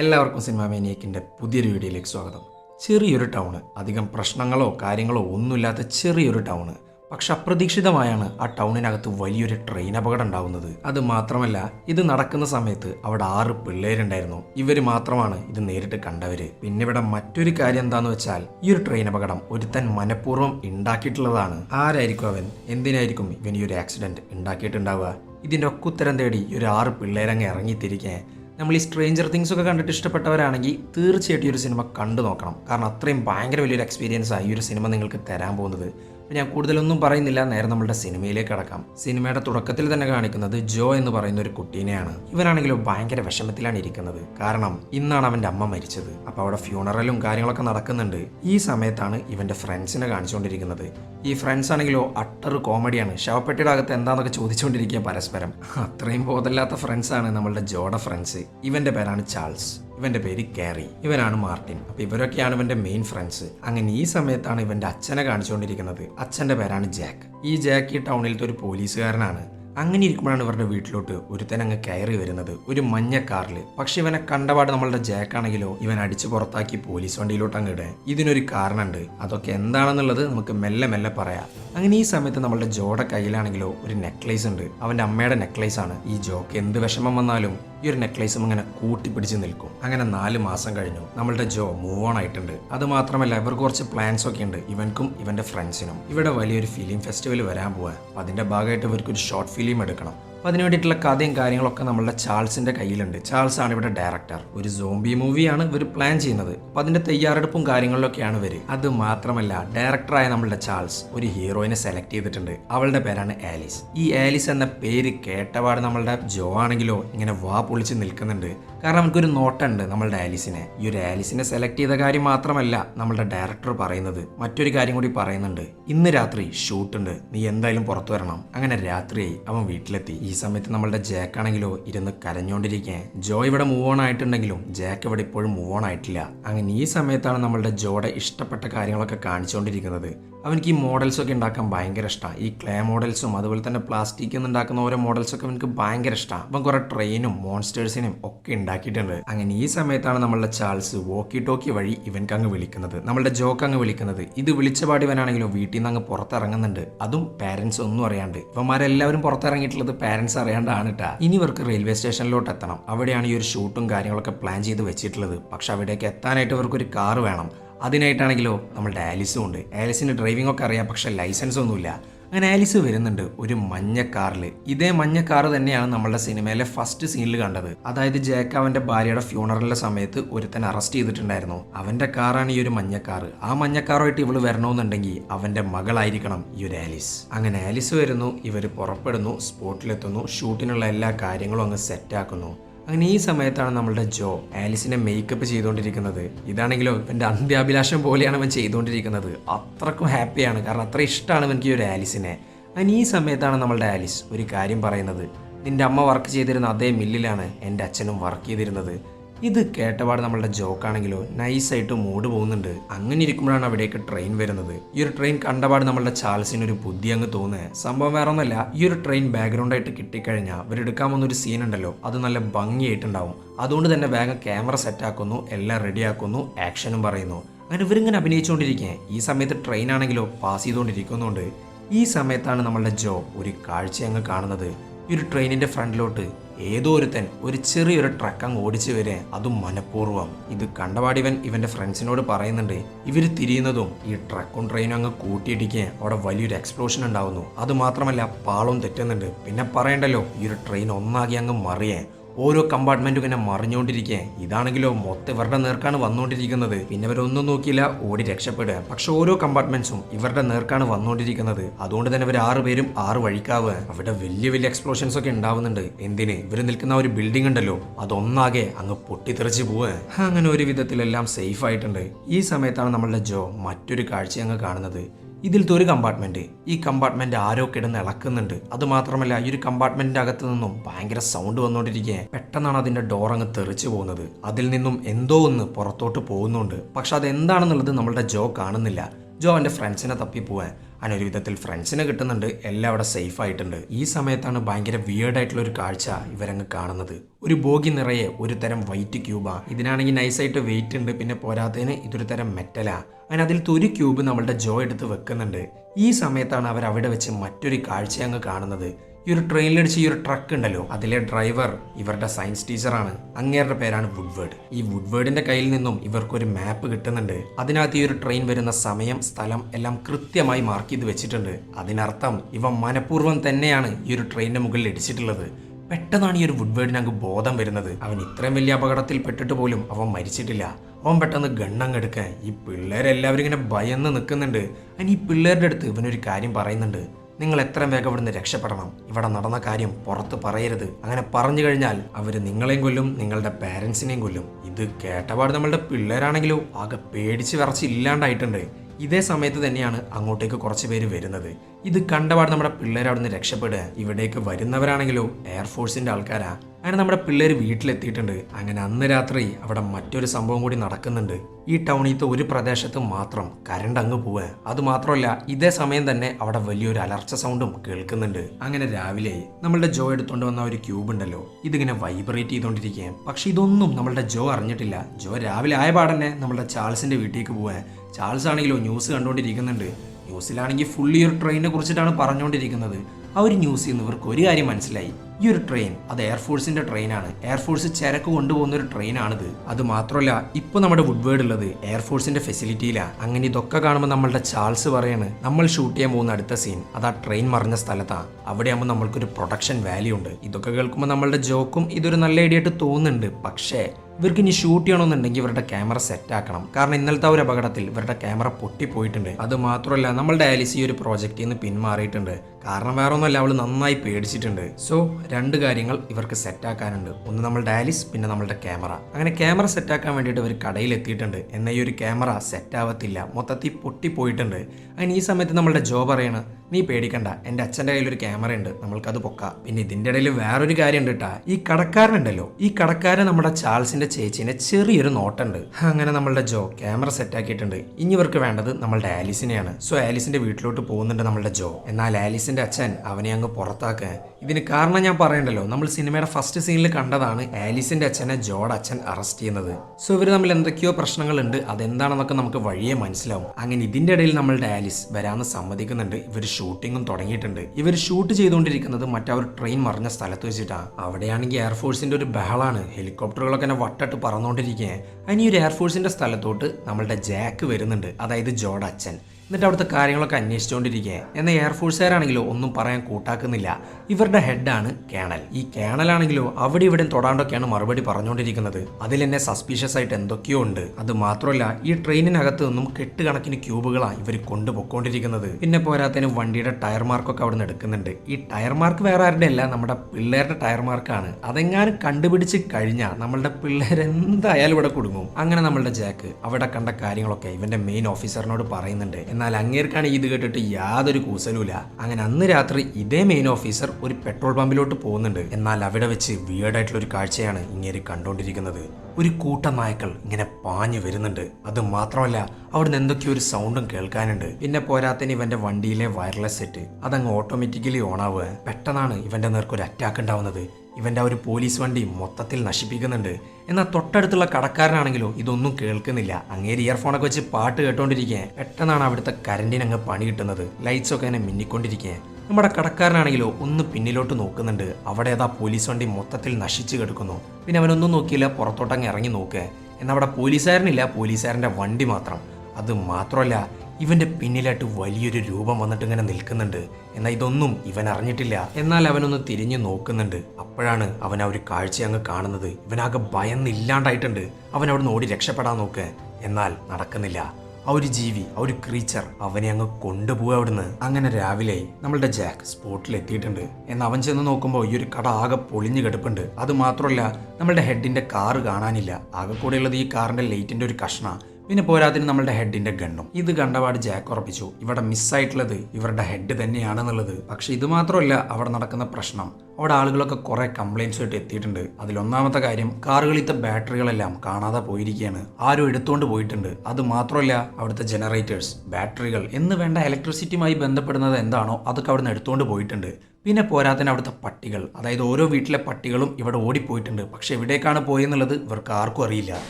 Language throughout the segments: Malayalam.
എല്ലാവർക്കും സിനിമ മേനിയക്കിന്റെ പുതിയൊരു വീഡിയോയിലേക്ക് സ്വാഗതം. ചെറിയൊരു ടൗണ് അധികം പ്രശ്നങ്ങളോ കാര്യങ്ങളോ ഒന്നുമില്ലാത്ത ചെറിയൊരു ടൗണ്. പക്ഷെ അപ്രതീക്ഷിതമായാണ് ആ ടൗണിനകത്ത് വലിയൊരു ട്രെയിൻ അപകടം ഉണ്ടാവുന്നത്. അത് മാത്രമല്ല ഇത് നടക്കുന്ന സമയത്ത് അവിടെ ആറ് പിള്ളേരുണ്ടായിരുന്നു. ഇവർ മാത്രമാണ് ഇത് നേരിട്ട് കണ്ടവര്. പിന്നെ ഇവിടെ മറ്റൊരു കാര്യം എന്താന്ന് വെച്ചാൽ ഈ ഒരു ട്രെയിൻ അപകടം ഒരുത്തൻ മനഃപൂർവം ഉണ്ടാക്കിയിട്ടുള്ളതാണ്. ആരായിരിക്കും അവൻ? എന്തിനായിരിക്കും ഇവൻ ഈ ഒരു ആക്സിഡന്റ് ഉണ്ടാക്കിയിട്ടുണ്ടാവുക? ഇതിന്റെ ഒക്കെ ഉത്തരം തേടി ഒരു ആറ് പിള്ളേരങ്ങ് ഇറങ്ങിത്തിരിക്കാൻ നമ്മൾ ഈ സ്ട്രേഞ്ചർ തിങ്സ് ഒക്കെ കണ്ടിട്ട് ഇഷ്ടപ്പെട്ടവരാണെങ്കിൽ തീർച്ചയായിട്ടും ഈ ഒരു സിനിമ കണ്ടു നോക്കണം. കാരണം അത്രയും ഭയങ്കര വലിയൊരു എക്സ്പീരിയൻസ് ആയി ഈ ഒരു സിനിമ നിങ്ങൾക്ക് തരാൻ പോകുന്നത്. ഞാൻ കൂടുതലൊന്നും പറയുന്നില്ല. നേരെ നമ്മളുടെ സിനിമയിലേക്ക് കടക്കാം. സിനിമയുടെ തുടക്കത്തിൽ തന്നെ കാണിക്കുന്നത് ജോ എന്ന് പറയുന്ന ഒരു കുട്ടീനെയാണ്. ഇവനാണെങ്കിലും ഭയങ്കര വിഷമത്തിലാണ് ഇരിക്കുന്നത്. കാരണം ഇന്നാണ് അവന്റെ അമ്മ മരിച്ചത്. അപ്പോൾ അവിടെ ഫ്യൂണറലും കാര്യങ്ങളൊക്കെ നടക്കുന്നുണ്ട്. ഈ സമയത്താണ് ഇവന്റെ ഫ്രണ്ട്സിനെ കാണിച്ചുകൊണ്ടിരിക്കുന്നത്. ഈ ഫ്രണ്ട്സ് ആണെങ്കിലോ അട്ടർ കോമഡിയാണ് ശവപ്പെട്ടിയുടെ അകത്ത് എന്താണെന്നൊക്കെ ചോദിച്ചുകൊണ്ടിരിക്കുക പരസ്പരം. അത്രയും ബോധമില്ലാത്ത ഫ്രണ്ട്സാണ് നമ്മളുടെ ജോയുടെ ഫ്രണ്ട്സ് ഇവന്റെ പേരാണ് ചാൾസ്. ഇവന്റെ പേര് കാരി. ഇവനാണ് മാർട്ടിൻ. അപ്പൊ ഇവരൊക്കെയാണ് ഇവന്റെ മെയിൻ ഫ്രണ്ട്സ് അങ്ങനെ ഈ സമയത്താണ് ഇവന്റെ അച്ഛനെ കാണിച്ചുകൊണ്ടിരിക്കുന്നത്. അച്ഛന്റെ പേരാണ് ജാക്ക്. ഈ ജാക്ക് ഈ ടൗണിലത്തെ ഒരു പോലീസുകാരനാണ്. അങ്ങനെ ഇരിക്കുമ്പോഴാണ് ഇവരുടെ വീട്ടിലോട്ട് ഒരുത്തൻ അങ്ങ് കയറി വരുന്നത്. ഒരു മഞ്ഞ കാറിൽ പക്ഷെ ഇവനെ കണ്ടപാട് നമ്മളുടെ ജാക്ക് ആണെങ്കിലോ ഇവൻ അടിച്ചു പുറത്താക്കി പോലീസ് വണ്ടിയിലോട്ട് അങ്ങ് ഇടേ ഇതിനൊരു കാരണമുണ്ട്. അതൊക്കെ എന്താണെന്നുള്ളത് നമുക്ക് മെല്ലെ മെല്ലെ പറയാം. അങ്ങനെ ഈ സമയത്ത് നമ്മളുടെ ജോയുടെ കയ്യിലാണെങ്കിലോ ഒരു നെക്ലേസ് ഉണ്ട്. അവന്റെ അമ്മയുടെ നെക്ലേസ് ആണ്. ഈ ജോക്ക് എന്ത് വിഷമം വന്നാലും ഈ ഒരു നെക്ലേസും ഇങ്ങനെ കൂട്ടിപ്പിടിച്ച് നിൽക്കും. അങ്ങനെ നാല് മാസം കഴിഞ്ഞു. നമ്മളുടെ ജോ മൂവ് ഓൺ ആയിട്ടുണ്ട്. അത് മാത്രമല്ല ഇവർക്ക് കുറച്ച് പ്ലാൻസ് ഒക്കെ ഉണ്ട്. ഇവൻക്കും ഇവന്റെ ഫ്രണ്ട്സിനും ഇവിടെ വലിയൊരു ഫിലിം ഫെസ്റ്റിവൽ വരാൻ പോവാ. അതിന്റെ ഭാഗമായിട്ട് ഇവർക്ക് ഒരു ഷോർട്ട് ഫിലിം എടുക്കണം. അപ്പൊ അതിന് വേണ്ടിയിട്ടുള്ള കഥയും കാര്യങ്ങളൊക്കെ നമ്മളുടെ ചാൾസിന്റെ കയ്യിലുണ്ട്. ചാൾസ് ആണ് ഇവിടെ ഡയറക്ടർ ഒരു സോംബി മൂവിയാണ് ഇവർ പ്ലാൻ ചെയ്യുന്നത്. അപ്പോൾ അതിന്റെ തയ്യാറെടുപ്പും കാര്യങ്ങളിലൊക്കെയാണ് ഇവർ അത് മാത്രമല്ല ഡയറക്ടറായ നമ്മളുടെ ചാൾസ് ഒരു ഹീറോയിനെ സെലക്ട് ചെയ്തിട്ടുണ്ട്. അവളുടെ പേരാണ് ആലിസ്. ഈ ആലിസ് എന്ന പേര് കേട്ടപാട് നമ്മളുടെ ജോ ആണെങ്കിലോ ഇങ്ങനെ വാ പൊളിച്ച് നിൽക്കുന്നുണ്ട്. കാരണം നമുക്കൊരു നോട്ടുണ്ട് നമ്മളുടെ ആലിസിനെ. ഈ ഒരു ആലിസിനെ സെലക്ട് ചെയ്ത കാര്യം മാത്രമല്ല നമ്മളുടെ ഡയറക്ടർ പറയുന്നത്. മറ്റൊരു കാര്യം കൂടി പറയുന്നുണ്ട്. ഇന്ന് രാത്രി ഷൂട്ട് ഉണ്ട്. നീ എന്തായാലും പുറത്തു വരണം. അങ്ങനെ രാത്രിയായി അവൻ വീട്ടിലെത്തി. ഈ സമയത്ത് നമ്മളുടെ ജാക്ക് ആണെങ്കിലോ ഇരുന്ന് കരഞ്ഞോണ്ടിരിക്കാൻ ജോ ഇവിടെ മൂവ് ഓൺ ആയിട്ടുണ്ടെങ്കിലും ജാക്ക് ഇവിടെ ഇപ്പോഴും മൂവ് ഓൺ ആയിട്ടില്ല. അങ്ങനെ ഈ സമയത്താണ് നമ്മളുടെ ജോയുടെ ഇഷ്ടപ്പെട്ട കാര്യങ്ങളൊക്കെ കാണിച്ചുകൊണ്ടിരിക്കുന്നത് അവനിക്ക് ഈ മോഡൽസൊക്കെ ഉണ്ടാക്കാൻ ഭയങ്കര ഇഷ്ടമാണ് ഈ ക്ലേ മോഡൽസും അതുപോലെ തന്നെ പ്ലാസ്റ്റിക് നിന്ന് ഉണ്ടാക്കുന്ന ഓരോ മോഡൽസൊക്കെ അവനക്ക് ഭയങ്കര ഇഷ്ടമാണ് അപ്പം കുറെ ട്രെയിനും മോൺസ്റ്റേഴ്സിനും ഒക്കെ ഉണ്ടാക്കിയിട്ടുണ്ട്. അങ്ങനെ ഈ സമയത്താണ് നമ്മളുടെ ചാൾസ് വോക്കി ടോക്കി വഴി ഇവൻക്ക് അങ്ങ് വിളിക്കുന്നത്. നമ്മളുടെ ജോക്ക് അങ്ങ് വിളിക്കുന്നത്. ഇത് വിളിച്ച പാടി ഇവനാണെങ്കിലും വീട്ടിൽ നിന്ന് അങ്ങ് പുറത്തിറങ്ങുന്നുണ്ട്. അതും പാരൻസ് ഒന്നും അറിയാണ്ട്. ഇവന്മാരെല്ലാവരും പുറത്തിറങ്ങിയിട്ടുള്ളത് പാരൻസ് അറിയാണ്ടാണ് കേട്ടാ ഇനി ഇവർക്ക് റെയിൽവേ സ്റ്റേഷനിലോട്ട് എത്തണം. അവിടെയാണ് ഈ ഒരു ഷൂട്ടും കാര്യങ്ങളൊക്കെ പ്ലാൻ ചെയ്ത് വെച്ചിട്ടുള്ളത്. പക്ഷെ അവിടേക്ക് എത്താനായിട്ട് ഇവർക്കൊരു കാർ വേണം. അതിനായിട്ടാണെങ്കിലോ നമ്മൾ ആലിസും ഉണ്ട്. ആലിസിന് ഡ്രൈവിംഗ് ഒക്കെ അറിയാം പക്ഷെ ലൈസൻസ് ഒന്നുമില്ല. അങ്ങനെ ആലിസ് വരുന്നുണ്ട് ഒരു മഞ്ഞ കാറിൽ ഇതേ മഞ്ഞ കാർ തന്നെയാണ് നമ്മളുടെ സിനിമയിലെ ഫസ്റ്റ് സീനിൽ കണ്ടത്. അതായത് ജേക്ക് ഭാര്യയുടെ ഫ്യൂണറലിന്റെ സമയത്ത് ഒരുത്തൻ അറസ്റ്റ് ചെയ്തിട്ടുണ്ടായിരുന്നു. അവന്റെ കാറാണ് ഈ ഒരു മഞ്ഞ കാർ ആ മഞ്ഞ കാറുമായിട്ട് ഇവൾ വരണമെന്നുണ്ടെങ്കിൽ അവന്റെ മകളായിരിക്കണം ഈ ഒരു ആലിസ് അങ്ങനെ ആലിസ് വരുന്നു ഇവർ പുറപ്പെടുന്നു സ്പോട്ടിലെത്തുന്നു ഷൂട്ടിനുള്ള എല്ലാ കാര്യങ്ങളും അങ്ങ് സെറ്റാക്കുന്നു അങ്ങനെ ഈ സമയത്താണ് നമ്മളുടെ ജോ ആലിസിനെ മേക്കപ്പ് ചെയ്തുകൊണ്ടിരിക്കുന്നത്. ഇതാണെങ്കിലും എന്റെ അന്ത്യാഭിലാഷം പോലെയാണ് അവൻ ചെയ്തുകൊണ്ടിരിക്കുന്നത്. അത്രക്കും ഹാപ്പിയാണ് കാരണം അത്ര ഇഷ്ടമാണ് എനിക്ക് ഈ ഒരു ആലിസിനെ. അങ്ങനെ ഈ സമയത്താണ് നമ്മളുടെ ആലിസ് ഒരു കാര്യം പറയുന്നത്. നിന്റെ അമ്മ വർക്ക് ചെയ്തിരുന്ന അതേ മില്ലിലാണ് എന്റെ അച്ഛനും വർക്ക് ചെയ്തിരുന്നത്. ഇത് കേട്ടപാട് നമ്മളുടെ ജോക്കാണെങ്കിലോ നൈസായിട്ട് മൂഡ് പോകുന്നുണ്ട്. അങ്ങനെ ഇരിക്കുമ്പോഴാണ് അവിടേക്ക് ട്രെയിൻ വരുന്നത്. ഈ ഒരു ട്രെയിൻ കണ്ടപാട് നമ്മളുടെ ചാൾസിന് ഒരു ബുദ്ധി അങ്ങ് തോന്നുന്നത് സംഭവം വേറെ ഒന്നല്ല ഈ ഒരു ട്രെയിൻ ബാക്ക്ഗ്രൗണ്ട് ആയിട്ട് കിട്ടിക്കഴിഞ്ഞാൽ ഇവരെടുക്കാൻ പോകുന്ന ഒരു സീൻ ഉണ്ടല്ലോ. അത് നല്ല ഭംഗിയായിട്ടുണ്ടാവും. അതുകൊണ്ട് തന്നെ വേഗം ക്യാമറ സെറ്റാക്കുന്നു എല്ലാം റെഡിയാക്കുന്നു ആക്ഷനും പറയുന്നു. അങ്ങനെ ഇവരിങ്ങനെ അഭിനയിച്ചുകൊണ്ടിരിക്കേ. ഈ സമയത്ത് ട്രെയിൻ ആണെങ്കിലോ പാസ് ചെയ്തുകൊണ്ടിരിക്കുന്നുണ്ട് ഈ സമയത്താണ് നമ്മളുടെ ജോ ഒരു കാഴ്ച അങ്ങ് കാണുന്നത്. ഈ ഒരു ട്രെയിനിന്റെ ഫ്രണ്ടിലോട്ട് ഏതോ ഒരുത്തൻ ഒരു ചെറിയൊരു ട്രക്ക് അങ്ങ് ഓടിച്ചു വരെ അതും മനഃപൂർവം. ഇത് കണ്ടപാടിവൻ ഇവന്റെ ഫ്രണ്ട്സിനോട് പറയുന്നുണ്ട്. ഇവർ തിരിയുന്നതും ഈ ട്രക്കും ട്രെയിനും അങ്ങ് കൂട്ടിയിടിക്കുക അവിടെ വലിയൊരു എക്സ്പ്ലോഷൻ ഉണ്ടാവുന്നു. അത് മാത്രമല്ല പാളവും തെറ്റുന്നുണ്ട്. പിന്നെ പറയണ്ടല്ലോ ഈ ഒരു ട്രെയിൻ ഒന്നാകെ അങ്ങ് മറിയേ ഓരോ കമ്പാർട്ട്മെന്റും ഇങ്ങനെ മറിഞ്ഞുകൊണ്ടിരിക്കുക ഇതാണെങ്കിലോ മൊത്തം ഇവരുടെ നേർക്കാണ് വന്നുകൊണ്ടിരിക്കുന്നത്. പിന്നെ ഇവരൊന്നും നോക്കിയില്ല ഓടി രക്ഷപ്പെടുക. പക്ഷെ ഓരോ കമ്പാർട്ട്മെന്റ്സും ഇവരുടെ നേർക്കാണ് വന്നുകൊണ്ടിരിക്കുന്നത്. അതുകൊണ്ട് തന്നെ ഇവർ ആറ് പേരും ആറ് വഴിക്കാവ് അവിടെ വലിയ വലിയ എക്സ്പ്ലോഷൻസ് ഒക്കെ ഉണ്ടാവുന്നുണ്ട്. എന്തിന്? ഇവർ നിൽക്കുന്ന ഒരു ബിൽഡിംഗ് ഉണ്ടല്ലോ. അതൊന്നാകെ അങ്ങ് പൊട്ടിത്തെറിച്ച് പോവുക. അങ്ങനെ ഒരു വിധത്തിലെല്ലാം സേഫ് ആയിട്ടുണ്ട്. ഈ സമയത്താണ് നമ്മളുടെ ജോ മറ്റൊരു കാഴ്ച അങ്ങ് കാണുന്നത്. ഇതിലത്തെ ഒരു കമ്പാർട്ട്മെന്റ് ഈ കമ്പാർട്ട്മെന്റ് ആരോ കിടന്ന് ഇളക്കുന്നുണ്ട്. അത് മാത്രമല്ല ഈ ഒരു കമ്പാർട്ട്മെന്റിന്റെ അകത്ത് നിന്നും ഭയങ്കര സൗണ്ട് വന്നുകൊണ്ടിരിക്കുക പെട്ടെന്നാണ് അതിന്റെ ഡോർ അങ്ങ് തെറിച്ചു പോകുന്നത്. അതിൽ നിന്നും എന്തോ ഒന്ന് പുറത്തോട്ട് പോകുന്നുണ്ട്. പക്ഷെ അത് എന്താണെന്നുള്ളത് നമ്മളുടെ ജോ കാണുന്നില്ല. ജോ അവന്റെ ഫ്രണ്ട്സിനെ തപ്പി പോവാൻ അങ്ങനെ ഒരു വിധത്തിൽ ഫ്രണ്ട്സിനെ കിട്ടുന്നുണ്ട് എല്ലാം അവിടെ സേഫ് ആയിട്ടുണ്ട്. ഈ സമയത്താണ് ഭയങ്കര വിയേർഡ് ആയിട്ടുള്ള ഒരു കാഴ്ച ഇവരങ്ങ് കാണുന്നത്. ഒരു ബോഗി നിറയെ ഒരു തരം വൈറ്റ് ക്യൂബാ ഇതിനാണെങ്കിൽ നൈസായിട്ട് വെയിറ്റ് ഉണ്ട് പിന്നെ പോരാത്തതിന് ഇതൊരു തരം മെറ്റലാ അങ്ങനെ അതിൽ ഒരു ക്യൂബ് നമ്മളുടെ ജോ എടുത്ത് വെക്കുന്നുണ്ട്. ഈ സമയത്താണ് അവർ അവിടെ വെച്ച് മറ്റൊരു കാഴ്ച അങ്ങ് കാണുന്നത്. ഈ ഒരു ട്രെയിനിലടിച്ച് ഈ ഒരു ട്രക്ക് ഉണ്ടല്ലോ അതിലെ ഡ്രൈവർ ഇവരുടെ സയൻസ് ടീച്ചറാണ് അങ്ങേരുടെ പേരാണ് വുഡ്വേർഡ് ഈ വുഡ്വേർഡിന്റെ കയ്യിൽ നിന്നും ഇവർക്കൊരു മാപ്പ് കിട്ടുന്നുണ്ട്. അതിനകത്ത് ഈ ഒരു ട്രെയിൻ വരുന്ന സമയം സ്ഥലം എല്ലാം കൃത്യമായി മാർക്ക് ചെയ്ത് വെച്ചിട്ടുണ്ട്. അതിനർത്ഥം ഇവ മനഃപൂർവം തന്നെയാണ് ഈ ഒരു ട്രെയിനിന്റെ മുകളിൽ ഇടിച്ചിട്ടുള്ളത്. പെട്ടെന്നാണ് ഈ ഒരു വുഡ്വേർഡിന് അങ്ങ് ബോധം വരുന്നത്. അവൻ ഇത്രയും വലിയ അപകടത്തിൽ പെട്ടിട്ട് പോലും അവൻ മരിച്ചിട്ടില്ല. അവൻ പെട്ടെന്ന് ഗണ്ണങ്ങ് എടുക്കാൻ ഈ പിള്ളേരെല്ലാവരും ഇങ്ങനെ ഭയന്ന് നിൽക്കുന്നുണ്ട്. അതിന് ഈ പിള്ളേരുടെ അടുത്ത് ഇവനൊരു കാര്യം പറയുന്നുണ്ട്. നിങ്ങൾ എത്രയും വേഗം ഇവിടുന്ന് രക്ഷപ്പെടണം. ഇവിടെ നടന്ന കാര്യം പുറത്ത് പറയരുത്. അങ്ങനെ പറഞ്ഞു കഴിഞ്ഞാൽ അവർ നിങ്ങളെയും കൊല്ലും നിങ്ങളുടെ പാരൻസിനെയും കൊല്ലും. ഇത് കേട്ടപാട് നമ്മളുടെ പിള്ളേരാണെങ്കിലോ ആകെ പേടിച്ച് വിറച്ച് ഇല്ലാണ്ടായിട്ടുണ്ട് ഇതേ സമയത്ത് തന്നെയാണ് അങ്ങോട്ടേക്ക് കുറച്ച് പേര് വരുന്നത്. ഇത് കണ്ടപാട് നമ്മുടെ പിള്ളേർ അവിടെ നിന്ന് രക്ഷപ്പെടുക. ഇവിടേക്ക് വരുന്നവരാണെങ്കിലോ എയർഫോഴ്സിന്റെ ആൾക്കാരാ. അങ്ങനെ നമ്മുടെ പിള്ളേർ വീട്ടിലെത്തിയിട്ടുണ്ട്. അങ്ങനെ അന്ന് രാത്രി അവിടെ മറ്റൊരു സംഭവം കൂടി നടക്കുന്നുണ്ട്. ഈ ടൗണിലത്തെ ഒരു പ്രദേശത്ത് മാത്രം കരണ്ട് അങ്ങ് പോവുക. അത് മാത്രമല്ല ഇതേ സമയം തന്നെ അവിടെ വലിയൊരു അലർച്ച സൗണ്ടും കേൾക്കുന്നുണ്ട്. അങ്ങനെ രാവിലെ നമ്മളുടെ ജോ എടുത്തുകൊണ്ട് വന്ന ഒരു ക്യൂബ് ഉണ്ടല്ലോ ഇതിങ്ങനെ വൈബ്രേറ്റ് ചെയ്തുകൊണ്ടിരിക്കുകയും പക്ഷെ ഇതൊന്നും നമ്മളുടെ ജോ അറിഞ്ഞിട്ടില്ല. ജോ രാവിലെ ആയ പാടന്നെ നമ്മളുടെ ചാൾസിന്റെ വീട്ടിലേക്ക് പോവാൻ ചാൾസ് ആണെങ്കിലോ ന്യൂസ് കണ്ടുകൊണ്ടിരിക്കുന്നുണ്ട്. ന്യൂസിലാണെങ്കിൽ ഫുള്ളി ഒരു ട്രെയിനിനെ കുറിച്ചിട്ടാണ് പറഞ്ഞുകൊണ്ടിരിക്കുന്നത്. ആ ഒരു ന്യൂസിൽ നിന്ന് ഇവർക്ക് ഒരു കാര്യം മനസ്സിലായി. ഈ ഒരു ട്രെയിൻ അത് എയർഫോഴ്സിന്റെ ട്രെയിനാണ് എയർഫോഴ്സ് ചരക്ക് കൊണ്ടുപോകുന്ന ഒരു ട്രെയിനാണിത് അത് മാത്രമല്ല ഇപ്പൊ നമ്മുടെ വുഡ്വേർഡ് ഉള്ളത് എയർഫോഴ്സിന്റെ ഫെസിലിറ്റിയിലാണ് അങ്ങനെ ഇതൊക്കെ കാണുമ്പോൾ നമ്മളുടെ ചാൾസ് പറയാണ് നമ്മൾ ഷൂട്ട് ചെയ്യാൻ പോകുന്ന അടുത്ത സീൻ അത് ആ ട്രെയിൻ മറിഞ്ഞ സ്ഥലത്താണ് അവിടെയാകുമ്പോൾ നമ്മൾക്കൊരു പ്രൊഡക്ഷൻ വാല്യൂ ഉണ്ട്. ഇതൊക്കെ കേൾക്കുമ്പോൾ നമ്മളുടെ ജോക്കും ഇതൊരു നല്ല ഐഡിയ ആയിട്ട് തോന്നുന്നുണ്ട്. പക്ഷേ ഇവർക്ക് ഇനി ഷൂട്ട് ചെയ്യണമെന്നുണ്ടെങ്കിൽ ഇവരുടെ ക്യാമറ സെറ്റ് ആക്കണം. കാരണം ഇന്നലത്തെ ഒരു അപകടത്തിൽ ഇവരുടെ ക്യാമറ പൊട്ടിപ്പോയിട്ടുണ്ട്. അത് മാത്രമല്ല നമ്മളുടെ ഈ ഒരു പ്രോജക്റ്റിൽ നിന്ന് പിന്മാറിയിട്ടുണ്ട്. കാരണം വേറെ ഒന്നുമല്ല അവൾ നന്നായി പേടിച്ചിട്ടുണ്ട്. സോ രണ്ട് കാര്യങ്ങൾ ഇവർക്ക് സെറ്റ് ആക്കാനുണ്ട്. ഒന്ന് നമ്മൾ ഡയാലിസ് പിന്നെ നമ്മളുടെ ക്യാമറ അങ്ങനെ ക്യാമറ സെറ്റ് ആക്കാൻ വേണ്ടിയിട്ട് ഇവർ കടയിൽ എത്തിയിട്ടുണ്ട് എന്നാൽ ഈ ഒരു ക്യാമറ സെറ്റ് ആവത്തില്ല. മൊത്തത്തിൽ പൊട്ടിപ്പോയിട്ടുണ്ട്. അങ്ങനെ ഈ സമയത്ത് നമ്മളുടെ ജോ പറയണ നീ പേടിക്കണ്ട. എന്റെ അച്ഛന്റെ കയ്യിൽ ഒരു ക്യാമറ ഉണ്ട്. നമ്മൾക്കത് പൊക്കാം. പിന്നെ ഇതിന്റെ ഇടയിൽ വേറൊരു കാര്യം ഉണ്ട് കേട്ടാ ഈ കടക്കാരനുണ്ടല്ലോ. ഈ കടക്കാരൻ നമ്മുടെ ചാൾസിന്റെ ചേച്ചീനെ ചെറിയൊരു നോട്ടുണ്ട്. അങ്ങനെ നമ്മളുടെ ജോ ക്യാമറ സെറ്റ് ആക്കിയിട്ടുണ്ട് ഇനി ഇവർക്ക് വേണ്ടത് നമ്മളുടെ ആലിസിനെയാണ്. സോ ആലിസിന്റെ വീട്ടിലോട്ട് പോകുന്നുണ്ട് നമ്മളുടെ ജോ. എന്നാൽ ആലിസിന്റെ അച്ഛൻ അവനെ അങ്ങ് പുറത്താക്കാൻ ഇതിന് കാരണം ഞാൻ പറയണ്ടല്ലോ നമ്മൾ സിനിമയുടെ ഫസ്റ്റ് സീനിൽ കണ്ടതാണ് ആലിസിന്റെ അച്ഛനെ ജോയുടെ അച്ഛൻ അറസ്റ്റ് ചെയ്യുന്നത്. സോ ഇവർ തമ്മിൽ എന്തൊക്കെയോ പ്രശ്നങ്ങളുണ്ട് അതെന്താണെന്നൊക്കെ നമുക്ക് വഴിയെ മനസ്സിലാവും. അങ്ങനെ ഇതിന്റെ ഇടയിൽ നമ്മളുടെ ആലിസ് വരാമെന്ന് സമ്മതിക്കുന്നുണ്ട്. ഇവർ ഷൂട്ടിങ്ങും തുടങ്ങിയിട്ടുണ്ട്. ഇവർ ഷൂട്ട് ചെയ്തുകൊണ്ടിരിക്കുന്നത് മറ്റേ ഒരു ട്രെയിൻ മറിഞ്ഞ സ്ഥലത്ത് വെച്ചിട്ടാണ് അവിടെയാണെങ്കിൽ എയർഫോഴ്സിന്റെ ഒരു ബഹളാണ്. ഹെലികോപ്റ്ററുകളൊക്കെ വട്ടട്ട് പറന്നുകൊണ്ടിരിക്കുകയാണ് അതിന് ഈ ഒരു എയർഫോഴ്സിന്റെ സ്ഥലത്തോട്ട് നമ്മളുടെ ജാക്ക് വരുന്നുണ്ട്. അതായത് ജോഡ് അച്ഛൻ. എന്നിട്ട് അവിടുത്തെ കാര്യങ്ങളൊക്കെ അന്വേഷിച്ചുകൊണ്ടിരിക്കുക എന്നാൽ എയർഫോഴ്സുകാരാണെങ്കിലോ ഒന്നും പറയാൻ കൂട്ടാക്കുന്നില്ല. ഇവരുടെ ഹെഡാണ് കേണൽ. ഈ കേണലാണെങ്കിലോ അവിടെ ഇവിടെ തൊടാണ്ടൊക്കെയാണ് മറുപടി പറഞ്ഞുകൊണ്ടിരിക്കുന്നത് അതിൽ എന്നെ സസ്പീഷ്യസ് ആയിട്ട് എന്തൊക്കെയോ ഉണ്ട്. അത് മാത്രമല്ല ഈ ട്രെയിനിനകത്ത് നിന്നും കെട്ടുകണക്കിന് ക്യൂബുകളാണ് ഇവർ കൊണ്ടുപോയിക്കൊണ്ടിരിക്കുന്നത്. പിന്നെ പോരാത്തതിന് വണ്ടിയുടെ ടയർ മാർക്കൊക്കെ അവിടെ നിന്ന് എടുക്കുന്നുണ്ട്. ഈ ടയർ മാർക്ക് വേറെ ആരുടെ അല്ല നമ്മുടെ പിള്ളേരുടെ ടയർ മാർക്കാണ് അതെങ്ങാനും കണ്ടുപിടിച്ച് കഴിഞ്ഞാൽ നമ്മളുടെ പിള്ളേർ എന്തായാലും ഇവിടെ കുടുങ്ങും. അങ്ങനെ നമ്മളുടെ ജാക്ക് അവിടെ കണ്ട കാര്യങ്ങളൊക്കെ ഇവന്റെ മെയിൻ ഓഫീസറിനോട് പറയുന്നുണ്ട്. എന്നാൽ അങ്ങേർക്കാണ് ഇത് കേട്ടിട്ട് യാതൊരു കൂസലുമില്ല അങ്ങനെ അന്ന് രാത്രി ഇതേ മെയിൻ ഓഫീസർ ഒരു പെട്രോൾ പമ്പിലോട്ട് പോകുന്നുണ്ട്. എന്നാൽ അവിടെ വെച്ച് വിയേർഡായിട്ടുള്ള ഒരു കാഴ്ചയാണ് ഇങ്ങേര് കണ്ടുകൊണ്ടിരിക്കുന്നത് ഒരു കൂട്ടം നായ്ക്കൾ ഇങ്ങനെ പാഞ്ഞു വരുന്നുണ്ട്. അത് മാത്രമല്ല അവിടുന്ന് എന്തൊക്കെയോ ഒരു സൗണ്ടും കേൾക്കാനുണ്ട്. പിന്നെ പോരാത്തിന് ഇവന്റെ വണ്ടിയിലെ വയർലെസ് സെറ്റ് അതങ്ങ് ഓട്ടോമാറ്റിക്കലി ഓൺ ആവുക. പെട്ടെന്നാണ് ഇവന്റെ നേർക്ക് ഒരു അറ്റാക്ക് ഉണ്ടാവുന്നത്. ഇവന്റെ ആ ഒരു പോലീസ് വണ്ടി മൊത്തത്തിൽ നശിപ്പിക്കുന്നുണ്ട്. എന്നാൽ തൊട്ടടുത്തുള്ള കടക്കാരനാണെങ്കിലോ ഇതൊന്നും കേൾക്കുന്നില്ല. അങ്ങേര് ഇയർഫോണൊക്കെ വെച്ച് പാട്ട് കേട്ടോണ്ടിരിക്കുക പെട്ടെന്നാണ് അവിടുത്തെ കരണ്ടിന് അങ്ങ് പണി കിട്ടുന്നത്. ലൈറ്റ്സ് ഒക്കെ അങ്ങനെ മിന്നിക്കൊണ്ടിരിക്കുക നമ്മുടെ കടക്കാരനാണെങ്കിലോ ഒന്ന് പിന്നിലോട്ട് നോക്കുന്നുണ്ട്. അവിടെ ഏതാ പോലീസ് വണ്ടി മൊത്തത്തിൽ നശിച്ചു കിടക്കുന്നു. പിന്നെ അവനൊന്നും നോക്കിയില്ല പുറത്തോട്ടങ്ങ് ഇറങ്ങി നോക്കുക എന്നാൽ അവിടെ പോലീസുകാരനില്ല പോലീസുകാരന്റെ വണ്ടി മാത്രം. അത് മാത്രമല്ല ഇവന്റെ പിന്നിലായിട്ട് വലിയൊരു രൂപം വന്നിട്ട് ഇങ്ങനെ നിൽക്കുന്നുണ്ട്. എന്നാൽ ഇതൊന്നും ഇവൻ അറിഞ്ഞിട്ടില്ല. എന്നാൽ അവനൊന്ന് തിരിഞ്ഞു നോക്കുന്നുണ്ട്. അപ്പോഴാണ് അവൻ ആ ഒരു കാഴ്ച അങ്ങ് കാണുന്നത്. ഇവനാകെ ഭയന്നില്ലാണ്ടായിട്ടുണ്ട്. അവൻ അവിടുന്ന് ഓടി രക്ഷപ്പെടാൻ നോക്ക്. എന്നാൽ നടക്കുന്നില്ല. ആ ഒരു ജീവി ആ ഒരു ക്രീച്ചർ അവനെ അങ്ങ് കൊണ്ടുപോയി അവിടുന്ന്. അങ്ങനെ രാവിലെ നമ്മളുടെ ജാക്ക് സ്പോട്ടിൽ എത്തിയിട്ടുണ്ട്. എന്നാൽ അവൻ ചെന്ന് നോക്കുമ്പോൾ ഈ ഒരു കട ആകെ പൊളിഞ്ഞു കിടപ്പുണ്ട്. അത് മാത്രമല്ല നമ്മളുടെ ഹെഡിന്റെ കാറ് കാണാനില്ല. ആകെ കൂടെയുള്ളത് ഈ കാറിന്റെ ലൈറ്റിന്റെ ഒരു കഷ്ണ. പിന്നെ പോരാത്തിന് നമ്മളുടെ ഹെഡിന്റെ ഗണ്ണും. ഇത് കണ്ടപാട് ജാക്ക് ഉറപ്പിച്ചു. ഇവിടെ മിസ്സായിട്ടുള്ളത് ഇവരുടെ ഹെഡ് തന്നെയാണെന്നുള്ളത്. പക്ഷെ ഇത് മാത്രമല്ല അവിടെ നടക്കുന്ന പ്രശ്നം. അവിടെ ആളുകളൊക്കെ കുറെ കംപ്ലൈൻസ് ആയിട്ട് എത്തിയിട്ടുണ്ട്. അതിലൊന്നാമത്തെ കാര്യം കാറുകളിലത്തെ ബാറ്ററികളെല്ലാം കാണാതെ പോയിരിക്കുകയാണ്. ആരും എടുത്തുകൊണ്ട് പോയിട്ടുണ്ട്. അത് മാത്രമല്ല അവിടുത്തെ ജനറേറ്റേഴ്സ് ബാറ്ററികൾ എന്ന് വേണ്ട ഇലക്ട്രിസിറ്റിയുമായി ബന്ധപ്പെടുന്നത് എന്താണോ അതൊക്കെ അവിടുന്ന് എടുത്തുകൊണ്ട് പോയിട്ടുണ്ട്. പിന്നെ പോരാത്തന്നെ അവിടുത്തെ പട്ടികൾ അതായത് ഓരോ വീട്ടിലെ പട്ടികളും ഇവിടെ ഓടിപ്പോയിട്ടുണ്ട്. പക്ഷെ എവിടേക്കാണ് പോയെന്നുള്ളത് ഇവർക്ക് ആർക്കും അറിയില്ല.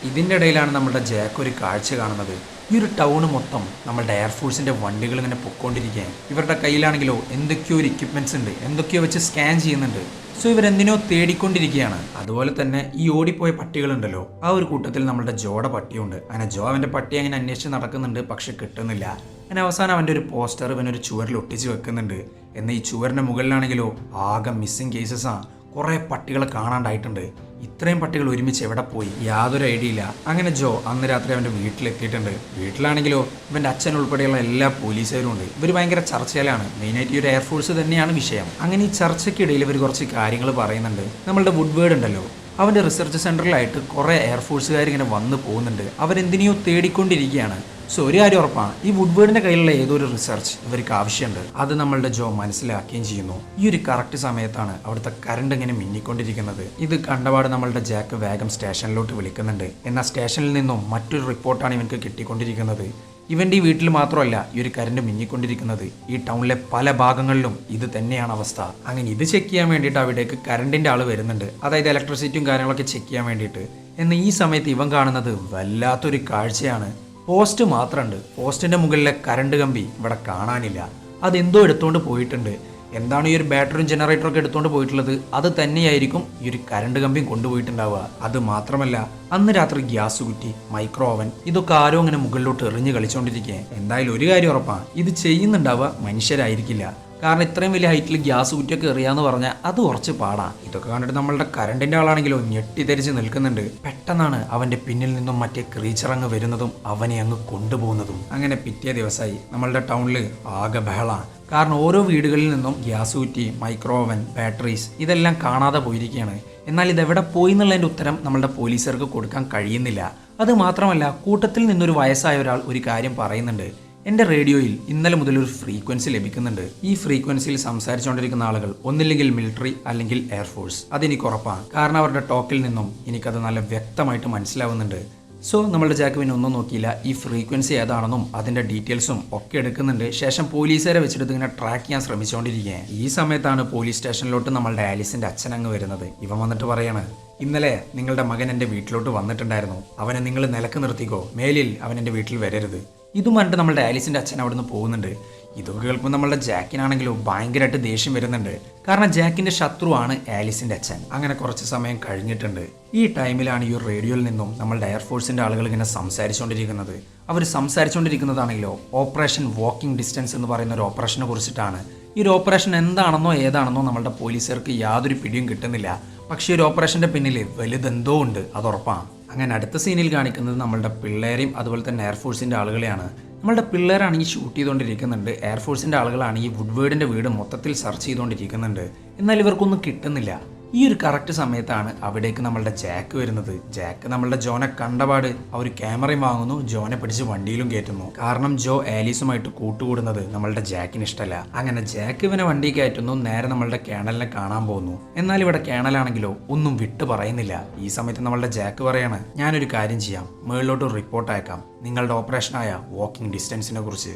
ഇതിന്റെ ഇടയിലാണ് നമ്മുടെ ജാക്ക് ഒരു കാഴ്ച കാണുന്നത്. ഈ ഒരു ടൗൺ മൊത്തം നമ്മളുടെ എയർഫോഴ്സിന്റെ വണ്ടികൾ ഇങ്ങനെ പൊക്കോണ്ടിരിക്കുകയാണ്. ഇവരുടെ കയ്യിലാണെങ്കിലോ എന്തൊക്കെയോ ഒരു എക്യുപ്മെന്റ്സ് ഉണ്ട്. എന്തൊക്കെയോ വെച്ച് സ്കാൻ ചെയ്യുന്നുണ്ട്. സോ ഇവരെന്തിനോ തേടിക്കൊണ്ടിരിക്കുകയാണ്. അതുപോലെ തന്നെ ഈ ഓടിപ്പോയ പട്ടികളുണ്ടല്ലോ. ആ ഒരു കൂട്ടത്തിൽ നമ്മളുടെ ജോയുടെ പട്ടിയുണ്ട്. അങ്ങനെ ജോ അവന്റെ പട്ടി അങ്ങനെ അന്വേഷിച്ച് നടക്കുന്നുണ്ട് പക്ഷെ കിട്ടുന്നില്ല. അങ്ങനെ അവസാനം അവന്റെ ഒരു പോസ്റ്റർ ഇവനൊരു ചുവരിൽ ഒട്ടിച്ച് വെക്കുന്നുണ്ട്. എന്നാൽ ഈ ചുവരിന്റെ മുകളിലാണെങ്കിലോ ആകെ മിസ്സിംഗ് കേസസ് ആ. കുറെ പട്ടികളെ കാണാണ്ടായിട്ടുണ്ട്. ഇത്രയും പട്ടികൾ ഒരുമിച്ച് എവിടെ പോയി? യാതൊരു ഐഡിയ ഇല്ല. അങ്ങനെ ജോ അന്ന് രാത്രി അവന്റെ വീട്ടിലെത്തിയിട്ടുണ്ട്. വീട്ടിലാണെങ്കിലോ ഇവന്റെ അച്ഛൻ ഉൾപ്പെടെയുള്ള എല്ലാ പോലീസുകാരും ഉണ്ട്. ഇവർ ഭയങ്കര ചർച്ചയിലാണ്. മെയിനായിട്ട് ഈ ഒരു എയർഫോഴ്സ് തന്നെയാണ് വിഷയം. അങ്ങനെ ഈ ചർച്ചയ്ക്കിടയിൽ ഇവർ കുറച്ച് കാര്യങ്ങൾ പറയുന്നുണ്ട്. നമ്മളുടെ വുഡ്വേർഡ് ഉണ്ടല്ലോ. അവന്റെ റിസർച്ച് സെന്ററിലായിട്ട് കുറേ എയർഫോഴ്സുകാർ ഇങ്ങനെ വന്ന് പോകുന്നുണ്ട്. അവരെന്തിനെയോ തേടിക്കൊണ്ടിരിക്കുകയാണ്. സോ ഒരു കാര്യം ഉറപ്പാണ്. ഈ വുഡ്വേർഡിന്റെ കയ്യിലുള്ള ഏതോ ഒരു റിസർച്ച് ഇവർക്ക് ആവശ്യമുണ്ട് അത് നമ്മളുടെ ജോ മനസ്സിലാക്കുകയും ചെയ്യുന്നു. ഈ ഒരു കറക്റ്റ് സമയത്താണ് അവിടുത്തെ കറണ്ട് ഇങ്ങനെ മിന്നിക്കൊണ്ടിരിക്കുന്നത്. ഇത് കണ്ടപാട് നമ്മളുടെ ജാക്ക് വേഗം സ്റ്റേഷനിലോട്ട് വിളിക്കുന്നുണ്ട്. എന്നാൽ സ്റ്റേഷനിൽ നിന്നും മറ്റൊരു റിപ്പോർട്ടാണ് ഇവർക്ക് കിട്ടിക്കൊണ്ടിരിക്കുന്നത്. ഇവന്റെ ഈ വീട്ടിൽ മാത്രമല്ല ഈ ഒരു കരണ്ട് മിന്നിക്കൊണ്ടിരിക്കുന്നത്. ഈ ടൗണിലെ പല ഭാഗങ്ങളിലും ഇത് തന്നെയാണ് അവസ്ഥ. അങ്ങനെ ഇത് ചെക്ക് ചെയ്യാൻ വേണ്ടിയിട്ട് അവിടേക്ക് കരണ്ടിന്റെ ആൾ വരുന്നുണ്ട്. അതായത് ഇലക്ട്രിസിറ്റിയും കാര്യങ്ങളൊക്കെ ചെക്ക് ചെയ്യാൻ വേണ്ടിയിട്ട്. എന്നാൽ ഈ സമയത്ത് ഇവൻ കാണുന്നത് വല്ലാത്തൊരു കാഴ്ചയാണ്. പോസ്റ്റ് മാത്രമുണ്ട് പോസ്റ്റിന്റെ മുകളിലെ കരണ്ട് കമ്പി ഇവിടെ കാണാനില്ല. അതെന്തോ എടുത്തുകൊണ്ട് പോയിട്ടുണ്ട്. എന്താണ് ഈ ഒരു ബാറ്ററിയും ജനറേറ്ററും ഒക്കെ എടുത്തുകൊണ്ട് പോയിട്ടുള്ളത്? അത് തന്നെയായിരിക്കും ഈ ഒരു കരണ്ട് കമ്പിയും കൊണ്ടുപോയിട്ടുണ്ടാവുക. അത് മാത്രമല്ല അന്ന് രാത്രി ഗ്യാസ് കുറ്റി മൈക്രോ ഓവൻ ഇതൊക്കെ ആരോ അങ്ങനെ മുകളിലോട്ട് എറിഞ്ഞ് കളിച്ചുകൊണ്ടിരിക്കുക എന്തായാലും ഒരു കാര്യം ഉറപ്പാണ് ഇത് ചെയ്യുന്നുണ്ടാവുക മനുഷ്യരായിരിക്കില്ല. കാരണം ഇത്രയും വലിയ ഹൈറ്റിൽ ഗ്യാസ് കുറ്റിയൊക്കെ എറിയാന്ന് പറഞ്ഞാൽ അത് കുറച്ച് പാടാണ് ഇതൊക്കെ കണ്ടിട്ട് നമ്മളുടെ കറണ്ടിന്റെ ആളാണെങ്കിലോ ഞെട്ടിത്തെരിച്ച് നിൽക്കുന്നുണ്ട്. പെട്ടെന്നാണ് അവന്റെ പിന്നിൽ നിന്നും മറ്റേ ക്രീച്ചർ അങ്ങ് വരുന്നതും അവനെ അങ്ങ് കൊണ്ടുപോകുന്നതും. അങ്ങനെ പിറ്റേ ദിവസമായി നമ്മളുടെ ടൗണിൽ ആകെ ബഹള. കാരണം ഓരോ വീടുകളിൽ നിന്നും ഗ്യാസ് കുറ്റി മൈക്രോ ഓവൻ ബാറ്ററീസ് ഇതെല്ലാം കാണാതെ പോയിരിക്കുകയാണ്. എന്നാൽ ഇതെവിടെ പോയി എന്നുള്ളതിന്റെ ഉത്തരം നമ്മളുടെ പോലീസുകാർക്ക് കൊടുക്കാൻ കഴിയുന്നില്ല. അത് മാത്രമല്ല കൂട്ടത്തിൽ നിന്നൊരു വയസ്സായ ഒരാൾ ഒരു കാര്യം പറയുന്നുണ്ട്. എന്റെ റേഡിയോയിൽ ഇന്നലെ മുതൽ ഒരു ഫ്രീക്വൻസി ലഭിക്കുന്നുണ്ട്. ഈ ഫ്രീക്വൻസിയിൽ സംസാരിച്ചുകൊണ്ടിരിക്കുന്ന ആളുകൾ ഒന്നില്ലെങ്കിൽ മിലിറ്ററി അല്ലെങ്കിൽ എയർഫോഴ്സ് അതെനിക്ക് ഉറപ്പാണ്. കാരണം അവരുടെ ടോക്കിൽ നിന്നും എനിക്കത് നല്ല വ്യക്തമായിട്ട് മനസ്സിലാവുന്നുണ്ട്. സോ നമ്മളുടെ ജാക്ക് പിന്നെ ഒന്നും നോക്കിയില്ല. ഈ ഫ്രീക്വൻസി ഏതാണെന്നും അതിന്റെ ഡീറ്റെയിൽസും ഒക്കെ എടുക്കുന്നുണ്ട്. ശേഷം പോലീസുകാരെ വെച്ചിട്ട് ഇങ്ങനെ ട്രാക്ക് ചെയ്യാൻ ശ്രമിച്ചുകൊണ്ടിരിക്കുകയാണ്. ഈ സമയത്താണ് പോലീസ് സ്റ്റേഷനിലോട്ട് നമ്മളുടെ ആലിസിന്റെ അച്ഛൻ അങ്ങ് വരുന്നത്. ഇവൻ വന്നിട്ട് പറയാണ് ഇന്നലെ നിങ്ങളുടെ മകൻ എന്റെ വീട്ടിലോട്ട് വന്നിട്ടുണ്ടായിരുന്നു. അവനെ നിങ്ങൾ നിലയ്ക്ക് നിർത്തിക്കോ. മേലിൽ അവൻ എന്റെ വീട്ടിൽ വരരുത്. ഇതും പറഞ്ഞിട്ട് നമ്മൾ ആലിസിന്റെ അച്ഛൻ അവിടെ നിന്ന് പോകുന്നുണ്ട്. ഇതൊക്കെ കേൾക്കുമ്പോൾ നമ്മളുടെ ജാക്കിനാണെങ്കിലും ഭയങ്കരമായിട്ട് ദേഷ്യം വരുന്നുണ്ട്. കാരണം ജാക്കിന്റെ ശത്രുവാണ് ആലിസിന്റെ അച്ഛൻ. അങ്ങനെ കുറച്ച് സമയം കഴിഞ്ഞിട്ടുണ്ട്. ഈ ടൈമിലാണ് ഈ റേഡിയോയിൽ നിന്നും നമ്മളുടെ എയർഫോഴ്സിന്റെ ആളുകൾ ഇങ്ങനെ സംസാരിച്ചുകൊണ്ടിരിക്കുന്നത്. അവർ സംസാരിച്ചുകൊണ്ടിരിക്കുന്നതാണെങ്കിലോ ഓപ്പറേഷൻ വാക്കിംഗ് ഡിസ്റ്റൻസ് എന്ന് പറയുന്ന ഒരു ഓപ്പറേഷനെ കുറിച്ചിട്ടാണ്. ഈ ഒരു ഓപ്പറേഷൻ എന്താണെന്നോ ഏതാണെന്നോ നമ്മളുടെ പോലീസുകാർക്ക് യാതൊരു പിടിയും കിട്ടുന്നില്ല. പക്ഷേ ഒരു ഓപ്പറേഷന്റെ പിന്നിൽ വലുതെന്തോ ഉണ്ട് അത് ഉറപ്പാണ്. അങ്ങനെ അടുത്ത സീനിൽ കാണിക്കുന്നത് നമ്മളുടെ പിള്ളേരെയും അതുപോലെ തന്നെ എയർഫോഴ്സിന്റെ ആളുകളെയാണ്. നമ്മളുടെ പിള്ളേരാണെങ്കിൽ ഷൂട്ട് ചെയ്തുകൊണ്ടിരിക്കുന്നുണ്ട്. എയർഫോഴ്സിന്റെ ആളുകളാണെങ്കിൽ വുഡ്വേഡിന്റെ വീട് മൊത്തത്തിൽ സെർച്ച് ചെയ്തുകൊണ്ടിരിക്കുന്നുണ്ട്. എന്നാൽ ഇവർക്കൊന്നും കിട്ടുന്നില്ല. ഈ ഒരു കറക്റ്റ് സമയത്താണ് അവിടേക്ക് നമ്മളുടെ ജാക്ക് വരുന്നത്. ജാക്ക് നമ്മളുടെ ജോനെ കണ്ടപാട് അവർ ക്യാമറയും വാങ്ങുന്നു. ജോനെ പിടിച്ച് വണ്ടിയിലും കയറ്റുന്നു. കാരണം ജോ ആലീസുമായിട്ട് കൂട്ടുകൂടുന്നത് നമ്മളുടെ ജാക്കിന് ഇഷ്ടമല്ല അങ്ങനെ ജാക്ക് ഇവനെ വണ്ടി കയറ്റുന്നു. നേരെ നമ്മളുടെ കേണലിനെ കാണാൻ പോകുന്നു. എന്നാൽ ഇവിടെ കേണലാണെങ്കിലോ ഒന്നും വിട്ടു പറയുന്നില്ല. ഈ സമയത്ത് നമ്മളുടെ ജാക്ക് പറയാണ് ഞാനൊരു കാര്യം ചെയ്യാം. മേളിലോട്ട് റിപ്പോർട്ട് അയക്കാം. നിങ്ങളുടെ ഓപ്പറേഷനായ വാക്കിംഗ് ഡിസ്റ്റൻസിനെ കുറിച്ച്.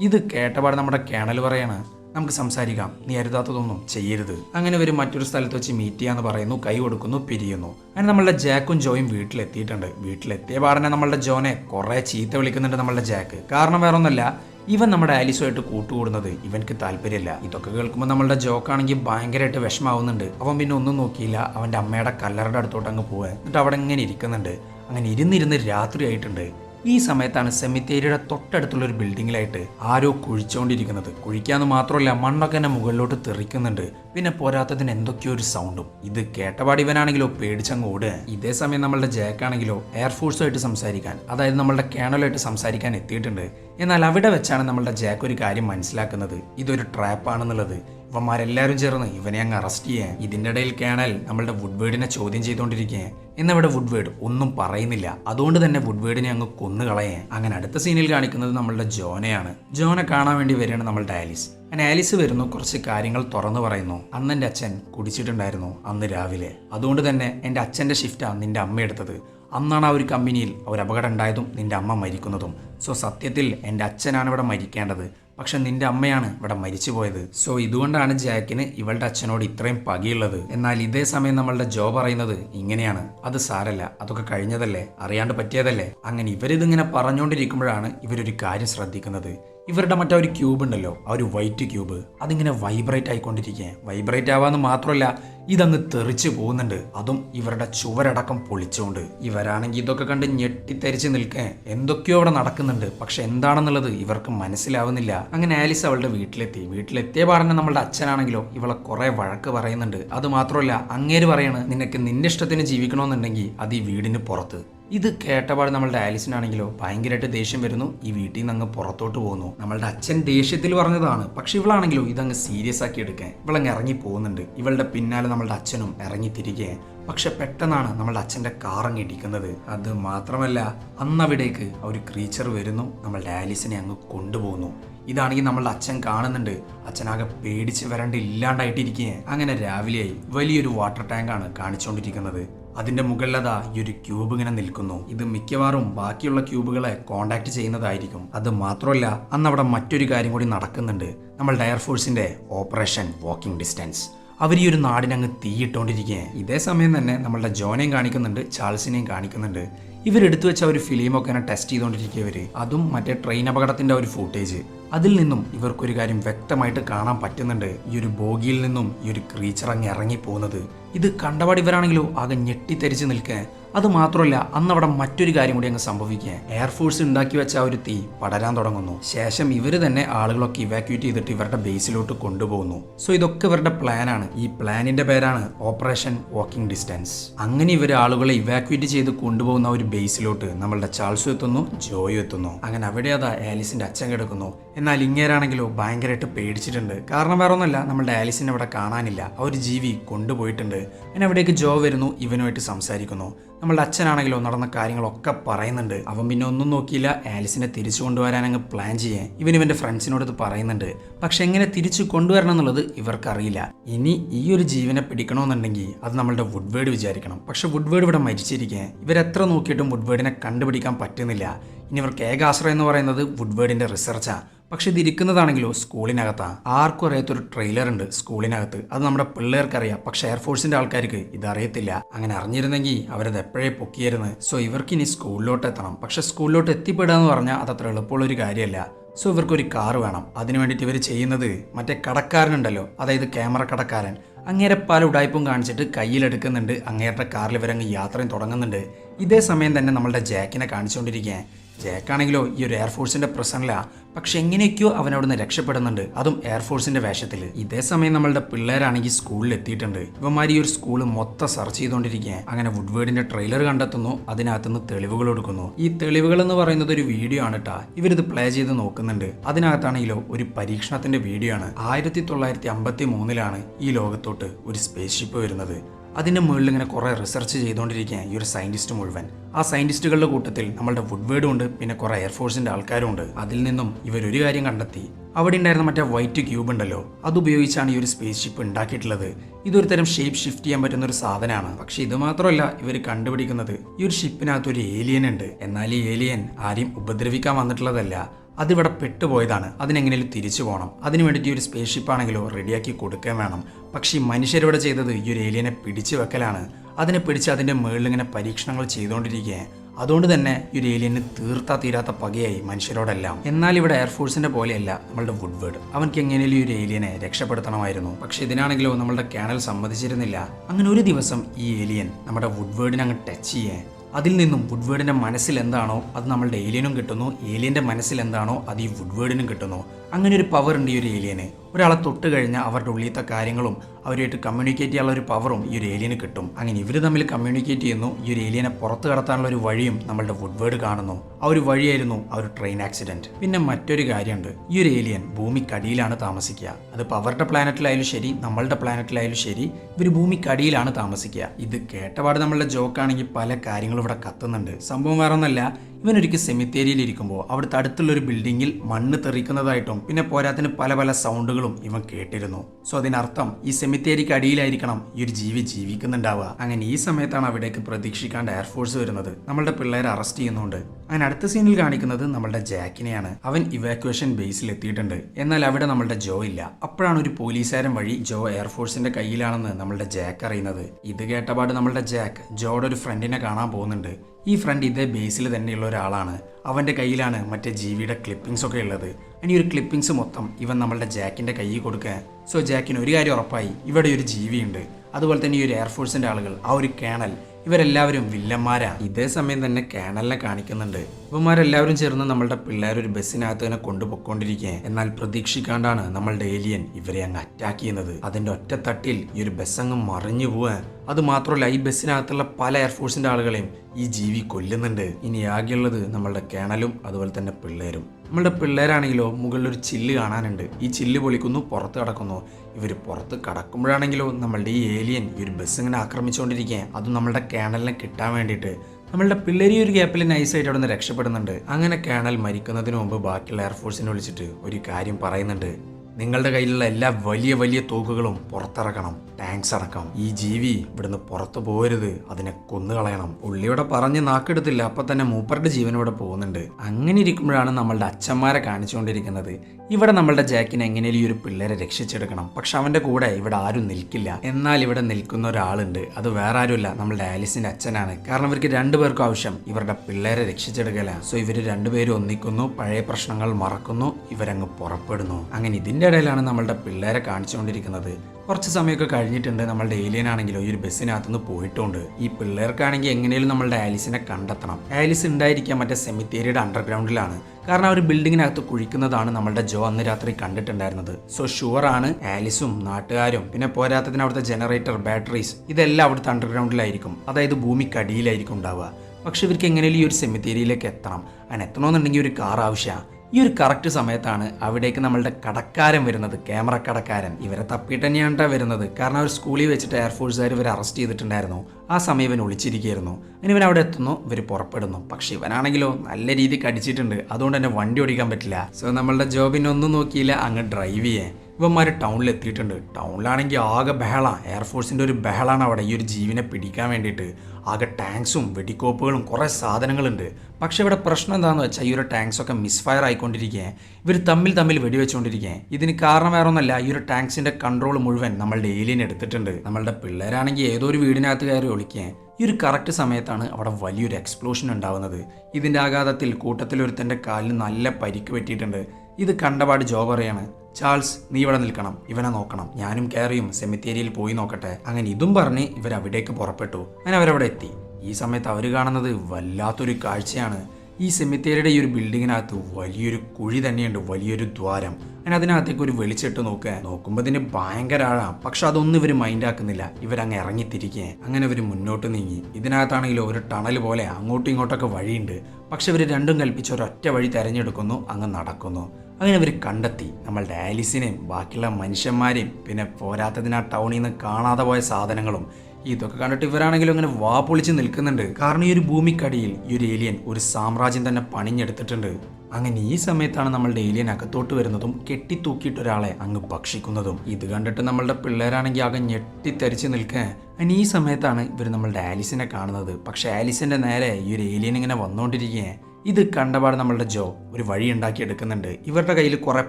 ഇത് കേട്ടപാട് നമ്മുടെ കേണൽ പറയാണ് നമുക്ക് സംസാരിക്കാം. നീ അരുതാത്തതൊന്നും ചെയ്യരുത്. അങ്ങനെ ഇവർ മറ്റൊരു സ്ഥലത്ത് വെച്ച് മീറ്റ് ചെയ്യാന്ന് പറയുന്നു കൈ കൊടുക്കുന്നു പിരിയുന്നു. അങ്ങനെ നമ്മളുടെ ജാക്കും ജോയും വീട്ടിലെത്തിയിട്ടുണ്ട്. വീട്ടിലെത്തിയ പാടനെ നമ്മളുടെ ജോനെ കുറെ ചീത്ത വിളിക്കുന്നുണ്ട് നമ്മളുടെ ജാക്ക്. കാരണം വേറെ ഒന്നല്ല ഇവൻ നമ്മുടെ ആലിസുമായിട്ട് കൂട്ടുകൂടുന്നത് ഇവൻക്ക് താല്പര്യമില്ല. ഇതൊക്കെ കേൾക്കുമ്പോൾ നമ്മളുടെ ജോക്കാണെങ്കിൽ ഭയങ്കരമായിട്ട് വിഷമാവുന്നുണ്ട്. അവൻ പിന്നെ ഒന്നും നോക്കിയില്ല. അവന്റെ അമ്മയുടെ കല്ലറുടെ അടുത്തോട്ട് അങ്ങ് പോവുക എന്നിട്ട് അവിടെ ഇങ്ങനെ ഇരിക്കുന്നുണ്ട്. അങ്ങനെ ഇരുന്നിരുന്ന് രാത്രി ആയിട്ടുണ്ട് ഈ സമയത്താണ് സെമിത്തേരിയുടെ തൊട്ടടുത്തുള്ള ഒരു ബിൽഡിങ്ങിലായിട്ട് ആരോ കുഴിച്ചുകൊണ്ടിരിക്കുന്നത് കുഴിക്കാന്ന് മാത്രമല്ല മണ്ണൊക്കെ എന്നെ മുകളിലോട്ട് തെറിക്കുന്നുണ്ട്. പിന്നെ പോരാത്തതിന് എന്തൊക്കെയോ ഒരു സൗണ്ടും ഇത് കേട്ടപാടി ഇവനാണെങ്കിലോ പേടിച്ചങ്ങ് ഓടുക. ഇതേ സമയം നമ്മളുടെ ജാക്കാണെങ്കിലോ എയർഫോഴ്സുമായിട്ട് സംസാരിക്കാൻ അതായത് നമ്മളുടെ കേണലായിട്ട് സംസാരിക്കാൻ എത്തിയിട്ടുണ്ട്. എന്നാൽ അവിടെ വെച്ചാണ് നമ്മളുടെ ജാക്ക് ഒരു കാര്യം മനസ്സിലാക്കുന്നത്. ഇതൊരു ട്രാപ്പാണെന്നുള്ളത് ഇവന്മാരെല്ലാവരും ചേർന്ന് ഇവനെ അങ്ങ് അറസ്റ്റ് ചെയ്യാൻ ഇതിന്റെ ഇടയിൽ കേണൽ നമ്മളുടെ വുഡ്വേഡിനെ ചോദ്യം ചെയ്തുകൊണ്ടിരിക്കുകയെ എന്നവിടെ വുഡ്വേഡ് ഒന്നും പറയുന്നില്ല. അതുകൊണ്ട് തന്നെ വുഡ്വേഡിനെ അങ്ങ് കൊന്നു കളയേ. അങ്ങനെ അടുത്ത സീനിൽ കാണിക്കുന്നത് നമ്മളുടെ ജോനയാണ്. ജോനെ കാണാൻ വേണ്ടി വരികയാണ് നമ്മളുടെ ആലിസ്. അങ്ങനെ ആലിസ് വരുന്നു കുറച്ച് കാര്യങ്ങൾ തുറന്നു പറയുന്നു. അന്ന് എന്റെ അച്ഛൻ കുടിച്ചിട്ടുണ്ടായിരുന്നു അന്ന് രാവിലെ. അതുകൊണ്ട് തന്നെ എന്റെ അച്ഛന്റെ ഷിഫ്റ്റാണ് നിന്റെ അമ്മ എടുത്തത്. അന്നാണ് ആ ഒരു കമ്പനിയിൽ ഒരു അപകടം ഉണ്ടായതും നിന്റെ അമ്മ മരിക്കുന്നതും. സോ സത്യത്തിൽ എന്റെ അച്ഛനാണ് ഇവിടെ മരിക്കേണ്ടത്. പക്ഷെ നിന്റെ അമ്മയാണ് ഇവിടെ മരിച്ചു പോയത്. സോ ഇതുകൊണ്ടാണ് ജാക്കിന് ഇവളുടെ അച്ഛനോട് ഇത്രയും പകയുള്ളത്. എന്നാൽ ഇതേ സമയം നമ്മളുടെ ജോ പറയുന്നത് ഇങ്ങനെയാണ്. അത് സാരല്ല അതൊക്കെ കഴിഞ്ഞതല്ലേ? അറിയാണ്ട് പറ്റിയതല്ലേ? അങ്ങനെ ഇവരിതിങ്ങനെ പറഞ്ഞുകൊണ്ടിരിക്കുമ്പോഴാണ് ഇവരൊരു കാര്യം ശ്രദ്ധിക്കുന്നത്. ഇവരുടെ മറ്റേ ഒരു ക്യൂബ് ഉണ്ടല്ലോ ആ ഒരു വൈറ്റ് ക്യൂബ് അതിങ്ങനെ വൈബ്രേറ്റ് ആയിക്കൊണ്ടിരിക്കുക വൈബ്രേറ്റ് ആവാന്ന് മാത്രമല്ല ഇതങ്ങ് തെറിച്ച് പോകുന്നുണ്ട്. അതും ഇവരുടെ ചുവരടക്കം പൊളിച്ചുകൊണ്ട് ഇവരാണെങ്കിൽ ഇതൊക്കെ കണ്ട് ഞെട്ടിത്തെരിച്ച് നിൽക്കേ. എന്തൊക്കെയോ അവിടെ നടക്കുന്നുണ്ട്. പക്ഷെ എന്താണെന്നുള്ളത് ഇവർക്ക് മനസ്സിലാവുന്നില്ല. അങ്ങനെ ആലിസ് അവളുടെ വീട്ടിലെത്തി. വീട്ടിലെത്തിയ പാടന്നെ നമ്മളുടെ അച്ഛനാണെങ്കിലോ ഇവളെ കുറെ വഴക്ക് പറയുന്നുണ്ട്. അത് മാത്രമല്ല അങ്ങേര് പറയാണ് നിനക്ക് നിന്റെ ഇഷ്ടത്തിന് ജീവിക്കണമെന്നുണ്ടെങ്കിൽ അത് ഈ വീടിന് പുറത്ത്. ഇത് കേട്ടപാട് നമ്മളുടെ ആലിസിനാണെങ്കിലോ ഭയങ്കരമായിട്ട് ദേഷ്യം വരുന്നു. ഈ വീട്ടിൽ നിന്ന് അങ്ങ് പുറത്തോട്ട് പോകുന്നു. നമ്മളുടെ അച്ഛൻ ദേഷ്യത്തിൽ പറഞ്ഞതാണ്. പക്ഷെ ഇവളാണെങ്കിലോ ഇതങ്ങ് സീരിയസ് ആക്കി എടുക്കാൻ. ഇവളങ്ങ് ഇറങ്ങി പോകുന്നുണ്ട്. ഇവളുടെ പിന്നാലെ നമ്മളുടെ അച്ഛനും ഇറങ്ങി തിരികെ. പക്ഷെ പെട്ടെന്നാണ് നമ്മളുടെ അച്ഛന്റെ കാറങ്ങ് ഇടിക്കുന്നത്. അത് മാത്രമല്ല അന്നവിടേക്ക് ഒരു ക്രീച്ചർ വരുന്നു. നമ്മളുടെ ആലിസിനെ അങ്ങ് കൊണ്ടുപോകുന്നു. ഇതാണെങ്കിൽ നമ്മളുടെ അച്ഛൻ കാണുന്നുണ്ട്. അച്ഛനാകെ പേടിച്ച് വരണ്ട് ഇല്ലാണ്ടായിട്ടിരിക്കുകയെ അങ്ങനെ രാവിലെയായി വലിയൊരു വാട്ടർ ടാങ്കാണ് കാണിച്ചുകൊണ്ടിരിക്കുന്നത്. അതിന്റെ മുകളിലതാ ഈ ഒരു ക്യൂബ് ഇങ്ങനെ നിൽക്കുന്നു. ഇത് മിക്കവാറും ബാക്കിയുള്ള ക്യൂബുകളെ കോണ്ടാക്ട് ചെയ്യുന്നതായിരിക്കും. അത് മാത്രമല്ല അന്ന് അവിടെ മറ്റൊരു കാര്യം കൂടി നടക്കുന്നുണ്ട്. നമ്മൾ എയർഫോഴ്സിന്റെ ഓപ്പറേഷൻ വാക്കിംഗ് ഡിസ്റ്റൻസ് അവർ ഈ ഒരു നാടിനങ്ങ് തീയിട്ടോണ്ടിരിക്കുകയാണ്. ഇതേ സമയം തന്നെ നമ്മളുടെ ജോനെയും കാണിക്കുന്നുണ്ട് ചാൾസിനെയും കാണിക്കുന്നുണ്ട്. ഇവരെടുത്തു വെച്ച ഒരു ഫിലിമൊക്കെ ഇങ്ങനെ ടെസ്റ്റ് ചെയ്തുകൊണ്ടിരിക്കുക ഇവർ. അതും മറ്റേ ട്രെയിൻ അപകടത്തിന്റെ ഒരു ഫൂട്ടേജ് അതിൽ നിന്നും ഇവർക്കൊരു കാര്യം വ്യക്തമായിട്ട് കാണാൻ പറ്റുന്നുണ്ട്. ഈ ഒരു ബോഗിയിൽ നിന്നും ഈ ഒരു ക്രീച്ചർ അങ്ങ് ഇറങ്ങി പോകുന്നത് ഇത് കണ്ടപാട് ഇവരാണെങ്കിലോ ആകെ ഞെട്ടിത്തെരിച്ച് നിൽക്കാൻ അത് മാത്രമല്ല അന്ന് അവിടെ മറ്റൊരു കാര്യം കൂടി അങ്ങ് സംഭവിക്കുക എയർഫോഴ്സ് ഉണ്ടാക്കി വെച്ച ആ ഒരു തീ പടരാൻ തുടങ്ങുന്നു. ശേഷം ഇവർ തന്നെ ആളുകളൊക്കെ ഇവാക്യുവേറ്റ് ചെയ്തിട്ട് ഇവരുടെ ബേസിലോട്ട് കൊണ്ടുപോകുന്നു. സോ ഇതൊക്കെ ഇവരുടെ പ്ലാനാണ് ഈ പ്ലാനിന്റെ പേരാണ് ഓപ്പറേഷൻ വാക്കിംഗ് ഡിസ്റ്റൻസ് അങ്ങനെ ഇവർ ആളുകളെ ഇവാക്യുവേറ്റ് ചെയ്ത് കൊണ്ടുപോകുന്ന ഒരു ബേസിലോട്ട് നമ്മളുടെ ചാൾസും എത്തുന്നു ജോയും എത്തുന്നു. അങ്ങനെ അവിടെ അതാ ആലിസിന്റെ അച്ഛൻ കിടക്കുന്നു. എന്നാൽ ഇങ്ങേരാണെങ്കിലോ ഭയങ്കരമായിട്ട് പേടിച്ചിട്ടുണ്ട്. കാരണം വേറെ ഒന്നുമല്ല നമ്മൾ ഡയാലിസിനെ അവിടെ കാണാനില്ല. ആ ഒരു ജീവി കൊണ്ടുപോയിട്ടുണ്ട്. പിന്നെ അവിടേക്ക് ജോ വരുന്നു ഇവനുമായിട്ട് സംസാരിക്കുന്നു. നമ്മളുടെ അച്ഛനാണെങ്കിലോ നടന്ന കാര്യങ്ങളൊക്കെ പറയുന്നുണ്ട്. അവൻ പിന്നെ ഒന്നും നോക്കിയില്ല ആലിസിനെ തിരിച്ചു കൊണ്ടുവരാൻ അങ്ങ് പ്ലാൻ ചെയ്യാൻ. ഇവൻ ഇവന്റെ ഫ്രണ്ട്സിനോട് ഇത് പറയുന്നുണ്ട്. പക്ഷെ എങ്ങനെ തിരിച്ചു കൊണ്ടുവരണം എന്നുള്ളത് ഇവർക്കറിയില്ല. ഇനി ഈ ഒരു ജീവനെ പിടിക്കണമെന്നുണ്ടെങ്കിൽ അത് നമ്മളുടെ വുഡ്വേഡ് വിചാരിക്കണം. പക്ഷെ വുഡ്വേഡ് ഇവിടെ മരിച്ചിരിക്കാൻ ഇവരെത്ര നോക്കിയിട്ടും വുഡ്വേഡിനെ കണ്ടുപിടിക്കാൻ പറ്റുന്നില്ല. ഇനി ഇവർക്ക് എന്ന് പറയുന്നത് വുഡ്വേഡിന്റെ റിസർച്ചാ. പക്ഷെ ഇതിരിക്കുന്നതാണെങ്കിലോ സ്കൂളിനകത്താണ് ആർക്കും അറിയാത്തൊരു ട്രെയിലർ ഉണ്ട് സ്കൂളിനകത്ത്. അത് നമ്മുടെ പിള്ളേർക്കറിയാം. പക്ഷെ എയർഫോഴ്സിന്റെ ആൾക്കാർക്ക് ഇതറിയത്തില്ല. അങ്ങനെ അറിഞ്ഞിരുന്നെങ്കിൽ അവരത് എപ്പോഴേ പൊക്കിയായിരുന്നു. സോ ഇവർക്ക് ഇനി സ്കൂളിലോട്ട് എത്തണം. പക്ഷെ സ്കൂളിലോട്ട് എത്തിപ്പെടുക എന്ന് പറഞ്ഞാൽ അതത്ര അത്ര എളുപ്പമുള്ള ഒരു കാര്യമല്ല. സോ ഇവർക്കൊരു കാർ വേണം. അതിനു വേണ്ടിയിട്ട് ഇവർ ചെയ്യുന്നത് മറ്റേ കടക്കാരനുണ്ടല്ലോ. അതായത് ക്യാമറ കടക്കാരൻ. അങ്ങേരെ പല ഉടായ്പും കാണിച്ചിട്ട് കയ്യിലെടുക്കുന്നുണ്ട്. അങ്ങേരുടെ കാറിൽ ഇവരങ്ങ് യാത്രയും തുടങ്ങുന്നുണ്ട്. ഇതേ സമയം തന്നെ നമ്മളുടെ ജാക്കിനെ കാണിച്ചുകൊണ്ടിരിക്കുകയാണ്. ജാക്കാണെങ്കിലോ ഈ ഒരു എയർഫോഴ്സിന്റെ പ്രസന്റിലാ പക്ഷെ എങ്ങനെയൊക്കെയോ അവൻ അവിടുന്ന് രക്ഷപ്പെടുന്നുണ്ട്. അതും എയർഫോഴ്സിന്റെ വേഷത്തിൽ ഇതേ സമയം നമ്മളുടെ പിള്ളേരാണെങ്കിൽ സ്കൂളിൽ എത്തിയിട്ടുണ്ട്. ഇവന്മാർ ഈ ഒരു സ്കൂൾ മൊത്തം സെർച്ച് ചെയ്തുകൊണ്ടിരിക്കുകയാണ് അങ്ങനെ വുഡ്വേഡിന്റെ ട്രെയിലർ കണ്ടെത്തുന്നു. അതിനകത്തുനിന്ന് തെളിവുകൾ എടുക്കുന്നു. ഈ തെളിവുകൾ എന്ന് പറയുന്നത് ഒരു വീഡിയോ ആണ് കേട്ടാ ഇവരിത് പ്ലേ ചെയ്ത് നോക്കുന്നുണ്ട്. അതിനകത്താണെങ്കിലോ ഒരു പരീക്ഷണത്തിന്റെ വീഡിയോ ആണ്. ആയിരത്തി തൊള്ളായിരത്തി അമ്പത്തി മൂന്നിലാണ് ഈ ലോകത്തോട്ട് ഒരു സ്പേസ് ഷിപ്പ് വരുന്നത്. അതിന്റെ മുകളിൽ ഇങ്ങനെ കുറേ റിസർച്ച് ചെയ്തുകൊണ്ടിരിക്കുകയാണ് ഈ ഒരു സയന്റിസ്റ്റ് മുഴുവൻ. ആ സയന്റിസ്റ്റുകളുടെ കൂട്ടത്തിൽ നമ്മളുടെ വുഡ്വേഡും ഉണ്ട് പിന്നെ കുറേ എയർഫോഴ്സിന്റെ ആൾക്കാരും ഉണ്ട്. അതിൽ നിന്നും ഇവരൊരു കാര്യം കണ്ടെത്തി. അവിടെ ഉണ്ടായിരുന്ന മറ്റേ വൈറ്റ് ക്യൂബ് ഉണ്ടല്ലോ അതുപയോഗിച്ചാണ് ഈ ഒരു സ്പേസ് ഷിപ്പ് ഉണ്ടാക്കിയിട്ടുള്ളത്. ഇതൊരു തരം ഷേപ്പ് ഷിഫ്റ്റ് ചെയ്യാൻ പറ്റുന്ന ഒരു സാധനമാണ്. പക്ഷെ ഇത് മാത്രമല്ല ഇവർ കണ്ടുപിടിക്കുന്നത് ഈ ഒരു ഷിപ്പിനകത്ത് ഒരു ഏലിയൻ ഉണ്ട്. എന്നാൽ ഈ ഏലിയൻ ആരെയും ഉപദ്രവിക്കാൻ വന്നിട്ടുള്ളതല്ല. അതിവിടെ പെട്ടുപോയതാണ്. അതിനെങ്ങനെയും തിരിച്ചു പോകണം അതിനു വേണ്ടിയിട്ട് ഒരു സ്പേസ് ഷിപ്പാണെങ്കിലോ റെഡിയാക്കി കൊടുക്കാൻ വേണം. പക്ഷേ ഈ മനുഷ്യരിവിടെ ചെയ്തത് ഈ ഒരു ഏലിയനെ പിടിച്ചു വെക്കലാണ്. അതിനെ പിടിച്ച് അതിന്റെ മുകളിൽ ഇങ്ങനെ പരീക്ഷണങ്ങൾ ചെയ്തുകൊണ്ടിരിക്കുകയാണ്. അതുകൊണ്ട് തന്നെ ഈ ഒരു ഏലിയന് തീർത്താ തീരാത്ത പകയായി മനുഷ്യരോടെല്ലാം. എന്നാൽ ഇവിടെ എയർഫോഴ്സിന്റെ പോലെയല്ല നമ്മളുടെ വുഡ്വേർഡ് അവൻക്ക് എങ്ങനെയും ഈ ഒരു ഏലിയനെ രക്ഷപ്പെടുത്തണമായിരുന്നു. പക്ഷെ ഇതിനാണെങ്കിലോ നമ്മളുടെ കാനൽ സമ്മതിച്ചിരുന്നില്ല. അങ്ങനെ ഒരു ദിവസം ഈ ഏലിയൻ നമ്മുടെ വുഡ്വേർഡിനെ അങ്ങ് ടച്ച് ചെയ്യാൻ അതിൽ നിന്നും വുഡ്വേഡിന്റെ മനസ്സിൽ എന്താണോ അത് നമ്മളുടെ ഏലിയനും കിട്ടുന്നു. ഏലിയന്റെ മനസ്സിൽ എന്താണോ അത് ഈ വുഡ്വേർഡിനും കിട്ടുന്നു. അങ്ങനെ ഒരു പവർ ഉണ്ട് ഈ ഒരു ഏലിയന് ഒരാളെ തൊട്ട് കഴിഞ്ഞാൽ അവരുടെ ഉള്ളിലത്തെ കാര്യങ്ങളും അവരുമായിട്ട് കമ്മ്യൂണിക്കേറ്റ് ചെയ്യാനുള്ള ഒരു പവറും ഈ ഒരു ഏലിയന് കിട്ടും. അങ്ങനെ ഇവർ തമ്മിൽ കമ്മ്യൂണിക്കേറ്റ് ചെയ്യുന്നു. ഈ ഒരു ഏലിയനെ പുറത്ത് കടത്താനുള്ള ഒരു വഴിയും നമ്മളുടെ വുഡ്വേർഡ് കാണുന്നു. ആ ഒരു വഴിയായിരുന്നു ആ ഒരു ട്രെയിൻ ആക്സിഡന്റ് പിന്നെ മറ്റൊരു കാര്യമുണ്ട്. ഈ ഒരു ഏലിയൻ ഭൂമിക്കടിയിലാണ് താമസിക്കുക. അത് അവരുടെ പ്ലാനറ്റിലായാലും ശരി നമ്മളുടെ പ്ലാനറ്റിലായാലും ശരി ഇവർ ഭൂമിക്കടിയിലാണ് താമസിക്കുക. ഇത് കേട്ടപാട് നമ്മളുടെ ജോക്കാണെങ്കിൽ പല കാര്യങ്ങളും ഇവിടെ കത്തുന്നുണ്ട്. സംഭവം വേറെ ഒന്നല്ല ഇവനൊരിക്കൽ സെമിത്തേരിയിൽ ഇരിക്കുമ്പോൾ അവിടുത്തെ അടുത്തുള്ള ഒരു ബിൽഡിങ്ങിൽ മണ്ണ് തെറിക്കുന്നതായിട്ടും പിന്നെ പോരാത്തിന് പല പല സൗണ്ടുകളും ഇവൻ കേട്ടിരുന്നു. സോ അതിനർത്ഥം ഈ സെമിത്തേരിക്ക് അടിയിലായിരിക്കണം ഈ ഒരു ജീവി ജീവിക്കുന്നുണ്ടാവുക. അങ്ങനെ ഈ സമയത്താണ് അവിടേക്ക് പ്രതീക്ഷിക്കാണ്ട് എയർഫോഴ്സ് വരുന്നത്. നമ്മളുടെ പിള്ളേരെ അറസ്റ്റ് ചെയ്യുന്നുണ്ട്. അങ്ങനെ അടുത്ത സീനിൽ കാണിക്കുന്നത് നമ്മളുടെ ജാക്കിനെയാണ്. അവൻ ഇവാക്വേഷൻ ബേസിൽ എത്തിയിട്ടുണ്ട് എന്നാൽ അവിടെ നമ്മളുടെ ജോ ഇല്ല. അപ്പോഴാണ് ഒരു പോലീസുകാരൻ വഴി ജോ എയർഫോഴ്സിന്റെ കയ്യിലാണെന്ന് നമ്മളുടെ ജാക്ക് അറിയുന്നത്. ഇത് കേട്ടപാട് നമ്മളുടെ ജാക്ക് ജോയുടെ ഒരു ഫ്രണ്ടിനെ കാണാൻ പോകുന്നുണ്ട്. ഈ ഫ്രണ്ട് ഇതേ ബേസിൽ തന്നെയുള്ള ഒരാളാണ്. അവന്റെ കയ്യിലാണ് മറ്റേ ജീവിയുടെ ക്ലിപ്പിംഗ്സ് ഒക്കെ ഉള്ളത്. ഇനി ഒരു ക്ലിപ്പിംഗ്സ് മൊത്തം ഇവൻ നമ്മളുടെ ജാക്കിന്റെ കയ്യിൽ കൊടുക്കുക സോ ജാക്കിന് ഒരു കാര്യം ഉറപ്പായി. ഇവിടെ ഒരു ജീവിയുണ്ട്. അതുപോലെ തന്നെ ഈ ഒരു എയർഫോഴ്സിന്റെ ആളുകൾ. ആ ഒരു കേണൽ. ഇവരെല്ലാവരും വില്ലന്മാരാ. ഇതേ സമയം തന്നെ കേണലിനെ കാണിക്കുന്നുണ്ട്. ഇവന്മാരെല്ലാവരും ചേർന്ന് നമ്മളുടെ പിള്ളേർ ഒരു ബസ്സിനകത്ത് തന്നെ കൊണ്ടുപോയിക്കൊണ്ടിരിക്കുക എന്നാൽ പ്രതീക്ഷിക്കാണ്ടാണ് നമ്മളുടെ ഏലിയൻ ഇവരെ അങ്ങ് അറ്റാക്ക് ചെയ്യുന്നത്. അതിന്റെ ഒറ്റ തട്ടിൽ ഈ ഒരു ബസ് അങ്ങ് മറിഞ്ഞു പോവാൻ അത് മാത്രമല്ല ഈ ബസ്സിനകത്തുള്ള പല എയർഫോഴ്സിന്റെ ആളുകളെയും ഈ ജീവി കൊല്ലുന്നുണ്ട്. ഇനി ആകെയുള്ളത് നമ്മളുടെ കേണലും അതുപോലെ തന്നെ പിള്ളേരും. നമ്മളുടെ പിള്ളേരാണെങ്കിലോ ഒരു ചില്ല് കാണാനുണ്ട്. ഈ ചില്ല് പൊളിക്കുന്നു പുറത്ത് കിടക്കുന്നു. ഇവർ പുറത്ത് കടക്കുമ്പോഴാണെങ്കിലോ നമ്മളുടെ ഈ ഏലിയൻ ഈ ഒരു ബസ് ഇങ്ങനെ ആക്രമിച്ചുകൊണ്ടിരിക്കുക അതും നമ്മളുടെ കേണലിനെ കിട്ടാൻ വേണ്ടിയിട്ട്. നമ്മളുടെ പിള്ളേരി ഒരു ഗ്യാപ്പിൽ നൈസായിട്ട് അവിടെ നിന്ന് രക്ഷപ്പെടുന്നുണ്ട്. അങ്ങനെ കേണൽ മരിക്കുന്നതിന് മുമ്പ് ബാക്കിയുള്ള എയർഫോഴ്സിനെ വിളിച്ചിട്ട് ഒരു കാര്യം പറയുന്നുണ്ട്. നിങ്ങളുടെ കയ്യിലുള്ള എല്ലാ വലിയ വലിയ തോക്കുകളും പുറത്തിറക്കണം ടാങ്ക്സ് അടക്കം ഈ ജീവി ഇവിടുന്ന് പുറത്തു പോരുത് അതിനെ കൊന്നുകളയണം. ഉള്ളിയുടെ പറഞ്ഞ് നാക്കെടുത്തില്ല അപ്പൊ തന്നെ മൂപ്പരുടെ ജീവൻ പോകുന്നുണ്ട്. അങ്ങനെ ഇരിക്കുമ്പോഴാണ് നമ്മളുടെ അച്ഛന്മാരെ കാണിച്ചുകൊണ്ടിരിക്കുന്നത്. ഇവിടെ നമ്മളുടെ ജാക്കിനെ എങ്ങനെയും ഈ ഒരു പിള്ളേരെ രക്ഷിച്ചെടുക്കണം. പക്ഷെ അവന്റെ കൂടെ ഇവിടെ ആരും നിൽക്കില്ല. എന്നാൽ ഇവിടെ നിൽക്കുന്ന ഒരാളുണ്ട്. അത് വേറെ ആരുമില്ല നമ്മളുടെ ആലിസിന്റെ അച്ഛനാണ്. കാരണം ഇവർക്ക് രണ്ടുപേർക്കും ആവശ്യം. ഇവരുടെ പിള്ളേരെ രക്ഷിച്ചെടുക്കലാണ് സോ ഇവർ രണ്ടുപേരും ഒന്നിക്കുന്നു. പഴയ പ്രശ്നങ്ങൾ മറക്കുന്നു. ഇവരങ്ങ് പുറപ്പെടുന്നു. അങ്ങനെ ഇതിന്റെ ഇടയിലാണ് നമ്മളുടെ പിള്ളേരെ കാണിച്ചുകൊണ്ടിരിക്കുന്നത്. കുറച്ച് സമയമൊക്കെ കഴിഞ്ഞിട്ടുണ്ട്. നമ്മൾ ഏലിയൻ ആണെങ്കിലോ ഈ ഒരു ബസ്സിനകത്തുനിന്ന് പോയിട്ടുണ്ട്. ഈ പിള്ളേർക്കാണെങ്കിൽ എങ്ങനെയും നമ്മളുടെ ആലിസിനെ കണ്ടെത്തണം. ആലിസ് ഉണ്ടായിരിക്കാൻ മറ്റേ സെമിത്തേരിയുടെ അണ്ടർഗ്രൗണ്ടിലാണ് കാരണം ആ ഒരു ബിൽഡിങ്ങിനകത്ത് കുഴിക്കുന്നതാണ് നമ്മളുടെ ജോ അന്ന് രാത്രി കണ്ടിട്ടുണ്ടായിരുന്നത്. സോ ഷുവർ ആണ് ആലിസും നാട്ടുകാരും പിന്നെ പോരാത്തതിന് അവിടുത്തെ ജനറേറ്റർ ബാറ്ററീസ് ഇതെല്ലാം അവിടുത്തെ അണ്ടർഗ്രൗണ്ടിലായിരിക്കും അതായത് ഭൂമിക്കടിയിലായിരിക്കും ഉണ്ടാവുക. പക്ഷെ ഇവർക്ക് എങ്ങനെയും ഈ ഒരു സെമിത്തേരിയിലേക്ക് എത്തണം. അങ്ങനെ എത്തണമെന്നുണ്ടെങ്കിൽ ഒരു കാർ ആവശ്യമാണ്. ഈ ഒരു കറക്റ്റ് സമയത്താണ് അവിടേക്ക് നമ്മളുടെ കടക്കാരൻ വരുന്നത്. ക്യാമറ കടക്കാരൻ. ഇവരെ തപ്പിയിട്ട് തന്നെയാണ് വരുന്നത്. കാരണം അവർ സ്കൂളിൽ വെച്ചിട്ട് എയർഫോഴ്സുകാർ ഇവരെ അറസ്റ്റ് ചെയ്തിട്ടുണ്ടായിരുന്നു. ആ സമയം ഇവൻ ഒളിച്ചിരിക്കുകയായിരുന്നു ഇനി ഇവൻ അവിടെ എത്തുന്നു. ഇവർ പുറപ്പെടുന്നു. പക്ഷെ ഇവനാണെങ്കിലോ നല്ല രീതിക്ക് അടിച്ചിട്ടുണ്ട്. അതുകൊണ്ട് തന്നെ വണ്ടി ഓടിക്കാൻ പറ്റില്ല. സോ നമ്മളുടെ ജോബിനൊന്നും നോക്കിയില്ല. അങ്ങ് ഡ്രൈവ് ചെയ്യേ. ഇവന്മാർ ടൗണിൽ എത്തിയിട്ടുണ്ട്. ടൗണിലാണെങ്കിൽ ആകെ ബഹള. എയർഫോഴ്സിന്റെ ഒരു ബഹളാണ് അവിടെ. ഈ ഒരു ജീവനെ പിടിക്കാൻ വേണ്ടിയിട്ട് ആകെ ടാങ്ക്സും വെടിക്കോപ്പുകളും കുറേ സാധനങ്ങളുണ്ട്. പക്ഷേ ഇവിടെ പ്രശ്നം എന്താണെന്ന് വെച്ചാൽ ഈ ഒരു ടാങ്ക്സൊക്കെ മിസ്ഫയർ ആയിക്കൊണ്ടിരിക്കുക ഇവർ തമ്മിൽ തമ്മിൽ വെടിവെച്ചുകൊണ്ടിരിക്കുക ഇതിന് കാരണം വേറെ ഒന്നല്ല ഈ ഒരു ടാങ്ക്സിന്റെ കൺട്രോൾ മുഴുവൻ നമ്മളുടെ ഏലിയൻ എടുത്തിട്ടുണ്ട്. നമ്മളുടെ പിള്ളേരാണെങ്കിൽ ഏതോ ഒരു വീടിനകത്ത് കയറി ഒളിക്കുക ഈ ഒരു കറക്റ്റ് സമയത്താണ് അവിടെ വലിയൊരു എക്സ്പ്ലോഷൻ ഉണ്ടാവുന്നത്. ഇതിന്റെ ആഘാതത്തിൽ കൂട്ടത്തിലൊരുത്തന്റെ കാലിന് നല്ല പരിക്ക് പറ്റിയിട്ടുണ്ട്. ഇത് കണ്ടപാട് ജോബറിയാണ് ചാൾസ് നീ ഇവിടെ നിൽക്കണം. ഇവനെ നോക്കണം. ഞാനും കയറിയും സെമിത്തേരിയിൽ പോയി നോക്കട്ടെ. അങ്ങനെ ഇതും പറഞ്ഞ് ഇവർ അവിടേക്ക് പുറപ്പെട്ടു. അങ്ങനെ അവരവിടെ എത്തി. ഈ സമയത്ത് അവർ കാണുന്നത് വല്ലാത്തൊരു കാഴ്ചയാണ്. ഈ സെമിത്തേരിയുടെ ഈ ഒരു ബിൽഡിങ്ങിനകത്ത് വലിയൊരു കുഴി തന്നെയുണ്ട്. വലിയൊരു ദ്വാരം. അങ്ങനെ അതിനകത്തേക്ക് ഒരു വെളിച്ചിട്ട് നോക്കുക. നോക്കുമ്പോൾ ഇതിന് ഭയങ്കര ആഴാം. പക്ഷെ അതൊന്നും ഇവർ മൈൻഡ് ആക്കുന്നില്ല. ഇവരങ്ങ് ഇറങ്ങിത്തിരിക്കുക അങ്ങനെ ഇവർ മുന്നോട്ട് നീങ്ങി. ഇതിനകത്താണെങ്കിലും ഒരു ടണൽ പോലെ അങ്ങോട്ടും ഇങ്ങോട്ടൊക്കെ വഴിയുണ്ട്. പക്ഷെ ഇവർ രണ്ടും കൽപ്പിച്ച് ഒരൊറ്റ വഴി തിരഞ്ഞെടുക്കുന്നു. അങ്ങ് നടക്കുന്നു. അങ്ങനെ അവർ കണ്ടെത്തി. നമ്മളുടെ ആലിസിനെയും ബാക്കിയുള്ള മനുഷ്യന്മാരെയും പിന്നെ പോരാത്തതിന് ആ ടൗണിൽ നിന്ന് കാണാതെ പോയ സാധനങ്ങളും ഇതൊക്കെ കണ്ടിട്ട് ഇവരാണെങ്കിലും അങ്ങനെ വാ പൊളിച്ച് നിൽക്കുന്നുണ്ട്. കാരണം ഈ ഒരു ഭൂമിക്കടിയിൽ ഈ ഒരു ഏലിയൻ ഒരു സാമ്രാജ്യം തന്നെ പണിഞ്ഞെടുത്തിട്ടുണ്ട്. അങ്ങനെ ഈ സമയത്താണ് നമ്മളുടെ ഏലിയൻ അകത്തോട്ട് വരുന്നതും കെട്ടിത്തൂക്കിയിട്ട് ഒരാളെ അങ്ങ് ഭക്ഷിക്കുന്നതും. ഇത് കണ്ടിട്ട് നമ്മളുടെ പിള്ളേരാണെങ്കിൽ ആകെ ഞെട്ടിത്തെറിച്ച് നിൽക്കേ അങ്ങനെ ഈ സമയത്താണ് ഇവർ നമ്മളുടെ ആലിസിനെ കാണുന്നത്. പക്ഷേ ആലിസിന്റെ നേരെ ഈ ഒരു ഏലിയൻ ഇങ്ങനെ വന്നുകൊണ്ടിരിക്കുകയാണ് ഇത് കണ്ടപാട് നമ്മളുടെ ജോ ഒരു വഴി ഉണ്ടാക്കി എടുക്കുന്നുണ്ട് ഇവരുടെ കയ്യിൽ കുറേ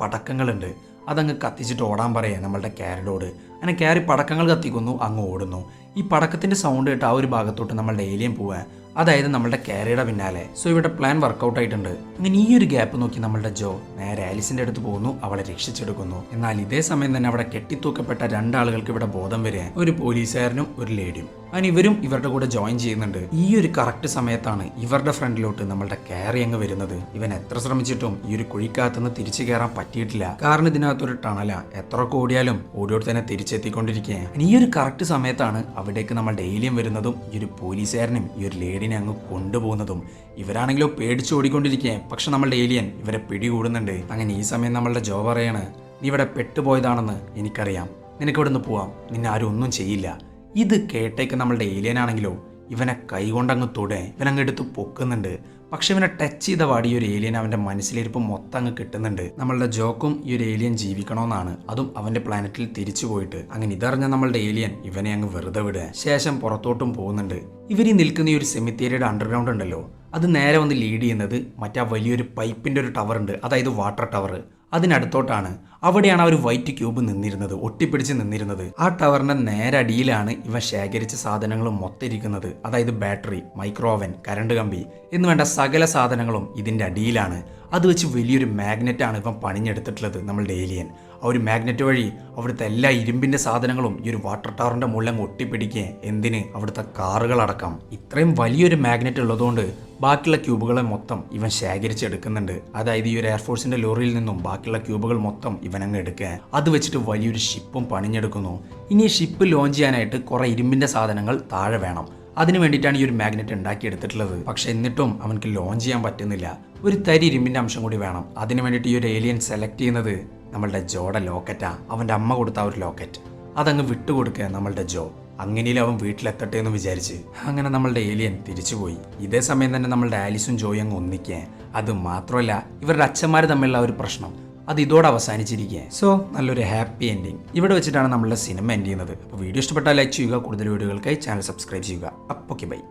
പടക്കങ്ങളുണ്ട്. അതങ്ങ് കത്തിച്ചിട്ട് ഓടാൻ പറയാം നമ്മളുടെ ക്യാരഡോട് അങ്ങനെ ക്യാരി പടക്കങ്ങൾ കത്തിക്കുന്നു അങ്ങ് ഓടുന്നു. ഈ പടക്കത്തിന്റെ സൗണ്ട് കേട്ട് ആ ഒരു ഭാഗത്തോട്ട് നമ്മളുടെ ഏലിയൻ പോവാൻ അതായത് നമ്മളുടെ കാരിയുടെ പിന്നാലെ. സോ ഇവിടെ പ്ലാൻ വർക്കൗട്ട് ആയിട്ടുണ്ട്. അങ്ങനെ ഈ ഒരു ഗ്യാപ്പ് നോക്കി നമ്മളുടെ ജോ നേരെ ആലിസിന്റെ അടുത്ത് പോകുന്നു അവളെ രക്ഷിച്ചെടുക്കുന്നു. എന്നാൽ ഇതേ സമയം തന്നെ അവിടെ കെട്ടിത്തൂക്കപ്പെട്ട രണ്ടാളുകൾക്ക് ഇവിടെ ബോധം വരിക ഒരു പോലീസുകാരനും ഒരു ലേഡിയും. അങ്ങനെ ഇവരും ഇവരുടെ കൂടെ ജോയിൻ ചെയ്യുന്നുണ്ട്. ഈ ഒരു കറക്റ്റ് സമയത്താണ് ഇവരുടെ ഫ്രണ്ടിലോട്ട് നമ്മളുടെ കാരി അങ്ങ് വരുന്നത്. ഇവൻ എത്ര ശ്രമിച്ചിട്ടും ഈ ഒരു കുഴിക്കകത്തുനിന്ന് തിരിച്ചു കയറാൻ പറ്റിയിട്ടില്ല. കാരണം ഇതിനകത്തൊരു ടണല. എത്ര ഓടിയോട് തന്നെ തിരിച്ചെത്തിക്കൊണ്ടിരിക്കുകയാണ്. ഈ ഒരു കറക്റ്റ് സമയത്താണ് അവിടേക്ക് നമ്മൾ ഡെയിലിയും വരുന്നതും ഈ ഒരു പോലീസുകാരനും ഈ ഒരു ലേഡിനെ അങ്ങ് കൊണ്ടുപോകുന്നതും ഇവരാണെങ്കിലോ പേടിച്ച് ഓടിക്കൊണ്ടിരിക്കുക പക്ഷെ നമ്മളുടെ ഏലിയൻ ഇവരെ പിടികൂടുന്നുണ്ട്. അങ്ങനെ ഈ സമയം നമ്മളുടെ ജോ പറയാണ് നീ ഇവിടെ പെട്ടുപോയതാണെന്ന് എനിക്കറിയാം. നിനക്ക് ഇവിടെ നിന്ന് പോവാം. നിന്നെ ആരും ഒന്നും ചെയ്യില്ല. ഇത് കേട്ടേക്ക് നമ്മളുടെ ഏലിയൻ ആണെങ്കിലോ ഇവനെ കൈകൊണ്ടങ്ങ് തൊടേ. ഇവനങ്ങ് എടുത്ത് പൊക്കുന്നുണ്ട്. പക്ഷെ ഇവനെ ടച്ച് ചെയ്ത പാടി ഒരു ഏലിയൻ അവന്റെ മനസ്സിലിരിപ്പ് മൊത്തം അങ്ങ് കിട്ടുന്നുണ്ട്. നമ്മളുടെ ജോക്കും ഈ ഒരു ഏലിയൻ ജീവിക്കണമെന്നാണ് അതും അവന്റെ പ്ലാനറ്റിൽ തിരിച്ചു പോയിട്ട്. അങ്ങനെ ഇതറിഞ്ഞ നമ്മളുടെ ഏലിയൻ ഇവനെ അങ്ങ് വെറുതെ വിടുക. ശേഷം പുറത്തോട്ടും പോകുന്നുണ്ട്. ഇവർ നിൽക്കുന്ന ഈ ഒരു സെമിത്തേരിയുടെ അണ്ടർഗ്രൗണ്ട് ഉണ്ടല്ലോ. അത് നേരെ വന്ന് ലീഡ് ചെയ്യുന്നത് മറ്റേ വലിയൊരു പൈപ്പിന്റെ ഒരു ടവർ ഉണ്ട്. അതായത് വാട്ടർ ടവർ അതിനടുത്തോട്ടാണ്. അവിടെയാണ് ആ ഒരു വൈറ്റ് ക്യൂബ് നിന്നിരുന്നത് ഒട്ടിപ്പിടിച്ച് നിന്നിരുന്നത്. ആ ടവറിന്റെ നേരെ അടിയിലാണ് ഇവ ശേഖരിച്ച സാധനങ്ങളും മൊത്തിരിക്കുന്നത് അതായത് ബാറ്ററി മൈക്രോവൻ കരണ്ട് കമ്പി എന്ന് വേണ്ട സകല സാധനങ്ങളും ഇതിന്റെ അടിയിലാണ്. അത് വെച്ച് വലിയൊരു മാഗ്നറ്റാണ് ഇവൻ പണിഞ്ഞെടുത്തിട്ടുള്ളത് നമ്മളുടെ ഏലിയൻ ആ ഒരു മാഗ്നറ്റ് വഴി അവിടുത്തെ എല്ലാ ഇരുമ്പിന്റെ സാധനങ്ങളും ഈ ഒരു വാട്ടർ ടവറിന്റെ മുകളിൽ ഒട്ടിപ്പിടിക്കുക. എന്തിന്? അവിടുത്തെ കാറുകളടക്കം ഇത്രയും വലിയൊരു മാഗ്നറ്റ് ഉള്ളതുകൊണ്ട് ബാക്കിയുള്ള ക്യൂബുകളെ മൊത്തം ഇവൻ ശേഖരിച്ചെടുക്കുന്നുണ്ട്. അതായത് ഈ ഒരു എയർഫോഴ്സിന്റെ ലോറിയിൽ നിന്നും ബാക്കിയുള്ള ക്യൂബുകൾ മൊത്തം ഇവൻ അങ്ങ് എടുക്കുക. അത് വെച്ചിട്ട് വലിയൊരു ഷിപ്പും പണിഞ്ഞെടുക്കുന്നു. ഇനി ഷിപ്പ് ലോഞ്ച് ചെയ്യാനായിട്ട് കുറെ ഇരുമ്പിന്റെ സാധനങ്ങൾ താഴെ വേണം. അതിനു വേണ്ടിയിട്ടാണ് ഈ ഒരു മാഗ്നറ്റ് ഉണ്ടാക്കിയെടുത്തിട്ടുള്ളത്. പക്ഷെ എന്നിട്ടും അവനക്ക് ലോഞ്ച് ചെയ്യാൻ പറ്റുന്നില്ല. ഒരു തരി ഇരുമ്പിന്റെ അംശം കൂടി വേണം. അതിനു വേണ്ടിയിട്ട് ഈ ഒരു ഏലിയൻ സെലക്ട് ചെയ്യുന്നത് നമ്മളുടെ ജോയുടെ ലോക്കറ്റാ. അവന്റെ അമ്മ കൊടുത്ത ഒരു ലോക്കറ്റ്. അതങ്ങ് വിട്ടുകൊടുക്കുക നമ്മളുടെ ജോ. അങ്ങനെയും അവൻ വീട്ടിലെത്തട്ടെ എന്ന് വിചാരിച്ച്. അങ്ങനെ നമ്മളുടെ ഏലിയൻ തിരിച്ചുപോയി. ഇതേ സമയം തന്നെ നമ്മളുടെ ആലിസും ജോയും അങ്ങ് ഒന്നിക്കുക അത് മാത്രമല്ല ഇവരുടെ അച്ഛന്മാർ തമ്മിലുള്ള ഒരു പ്രശ്നം. അത് ഇതോടെ അവസാനിച്ചിരിക്കുക സോ നല്ലൊരു ഹാപ്പി എൻഡിങ് ഇവിടെ വെച്ചിട്ടാണ് നമ്മളുടെ സിനിമ എൻഡ് ചെയ്യുന്നത്. അപ്പോൾ വീഡിയോ ഇഷ്ടപ്പെട്ടാൽ ലൈക്ക് ചെയ്യുക കൂടുതൽ വീഡിയോകൾക്കായി ചാനൽ സബ്സ്ക്രൈബ് ചെയ്യുക. അപ്പോൾ ബൈ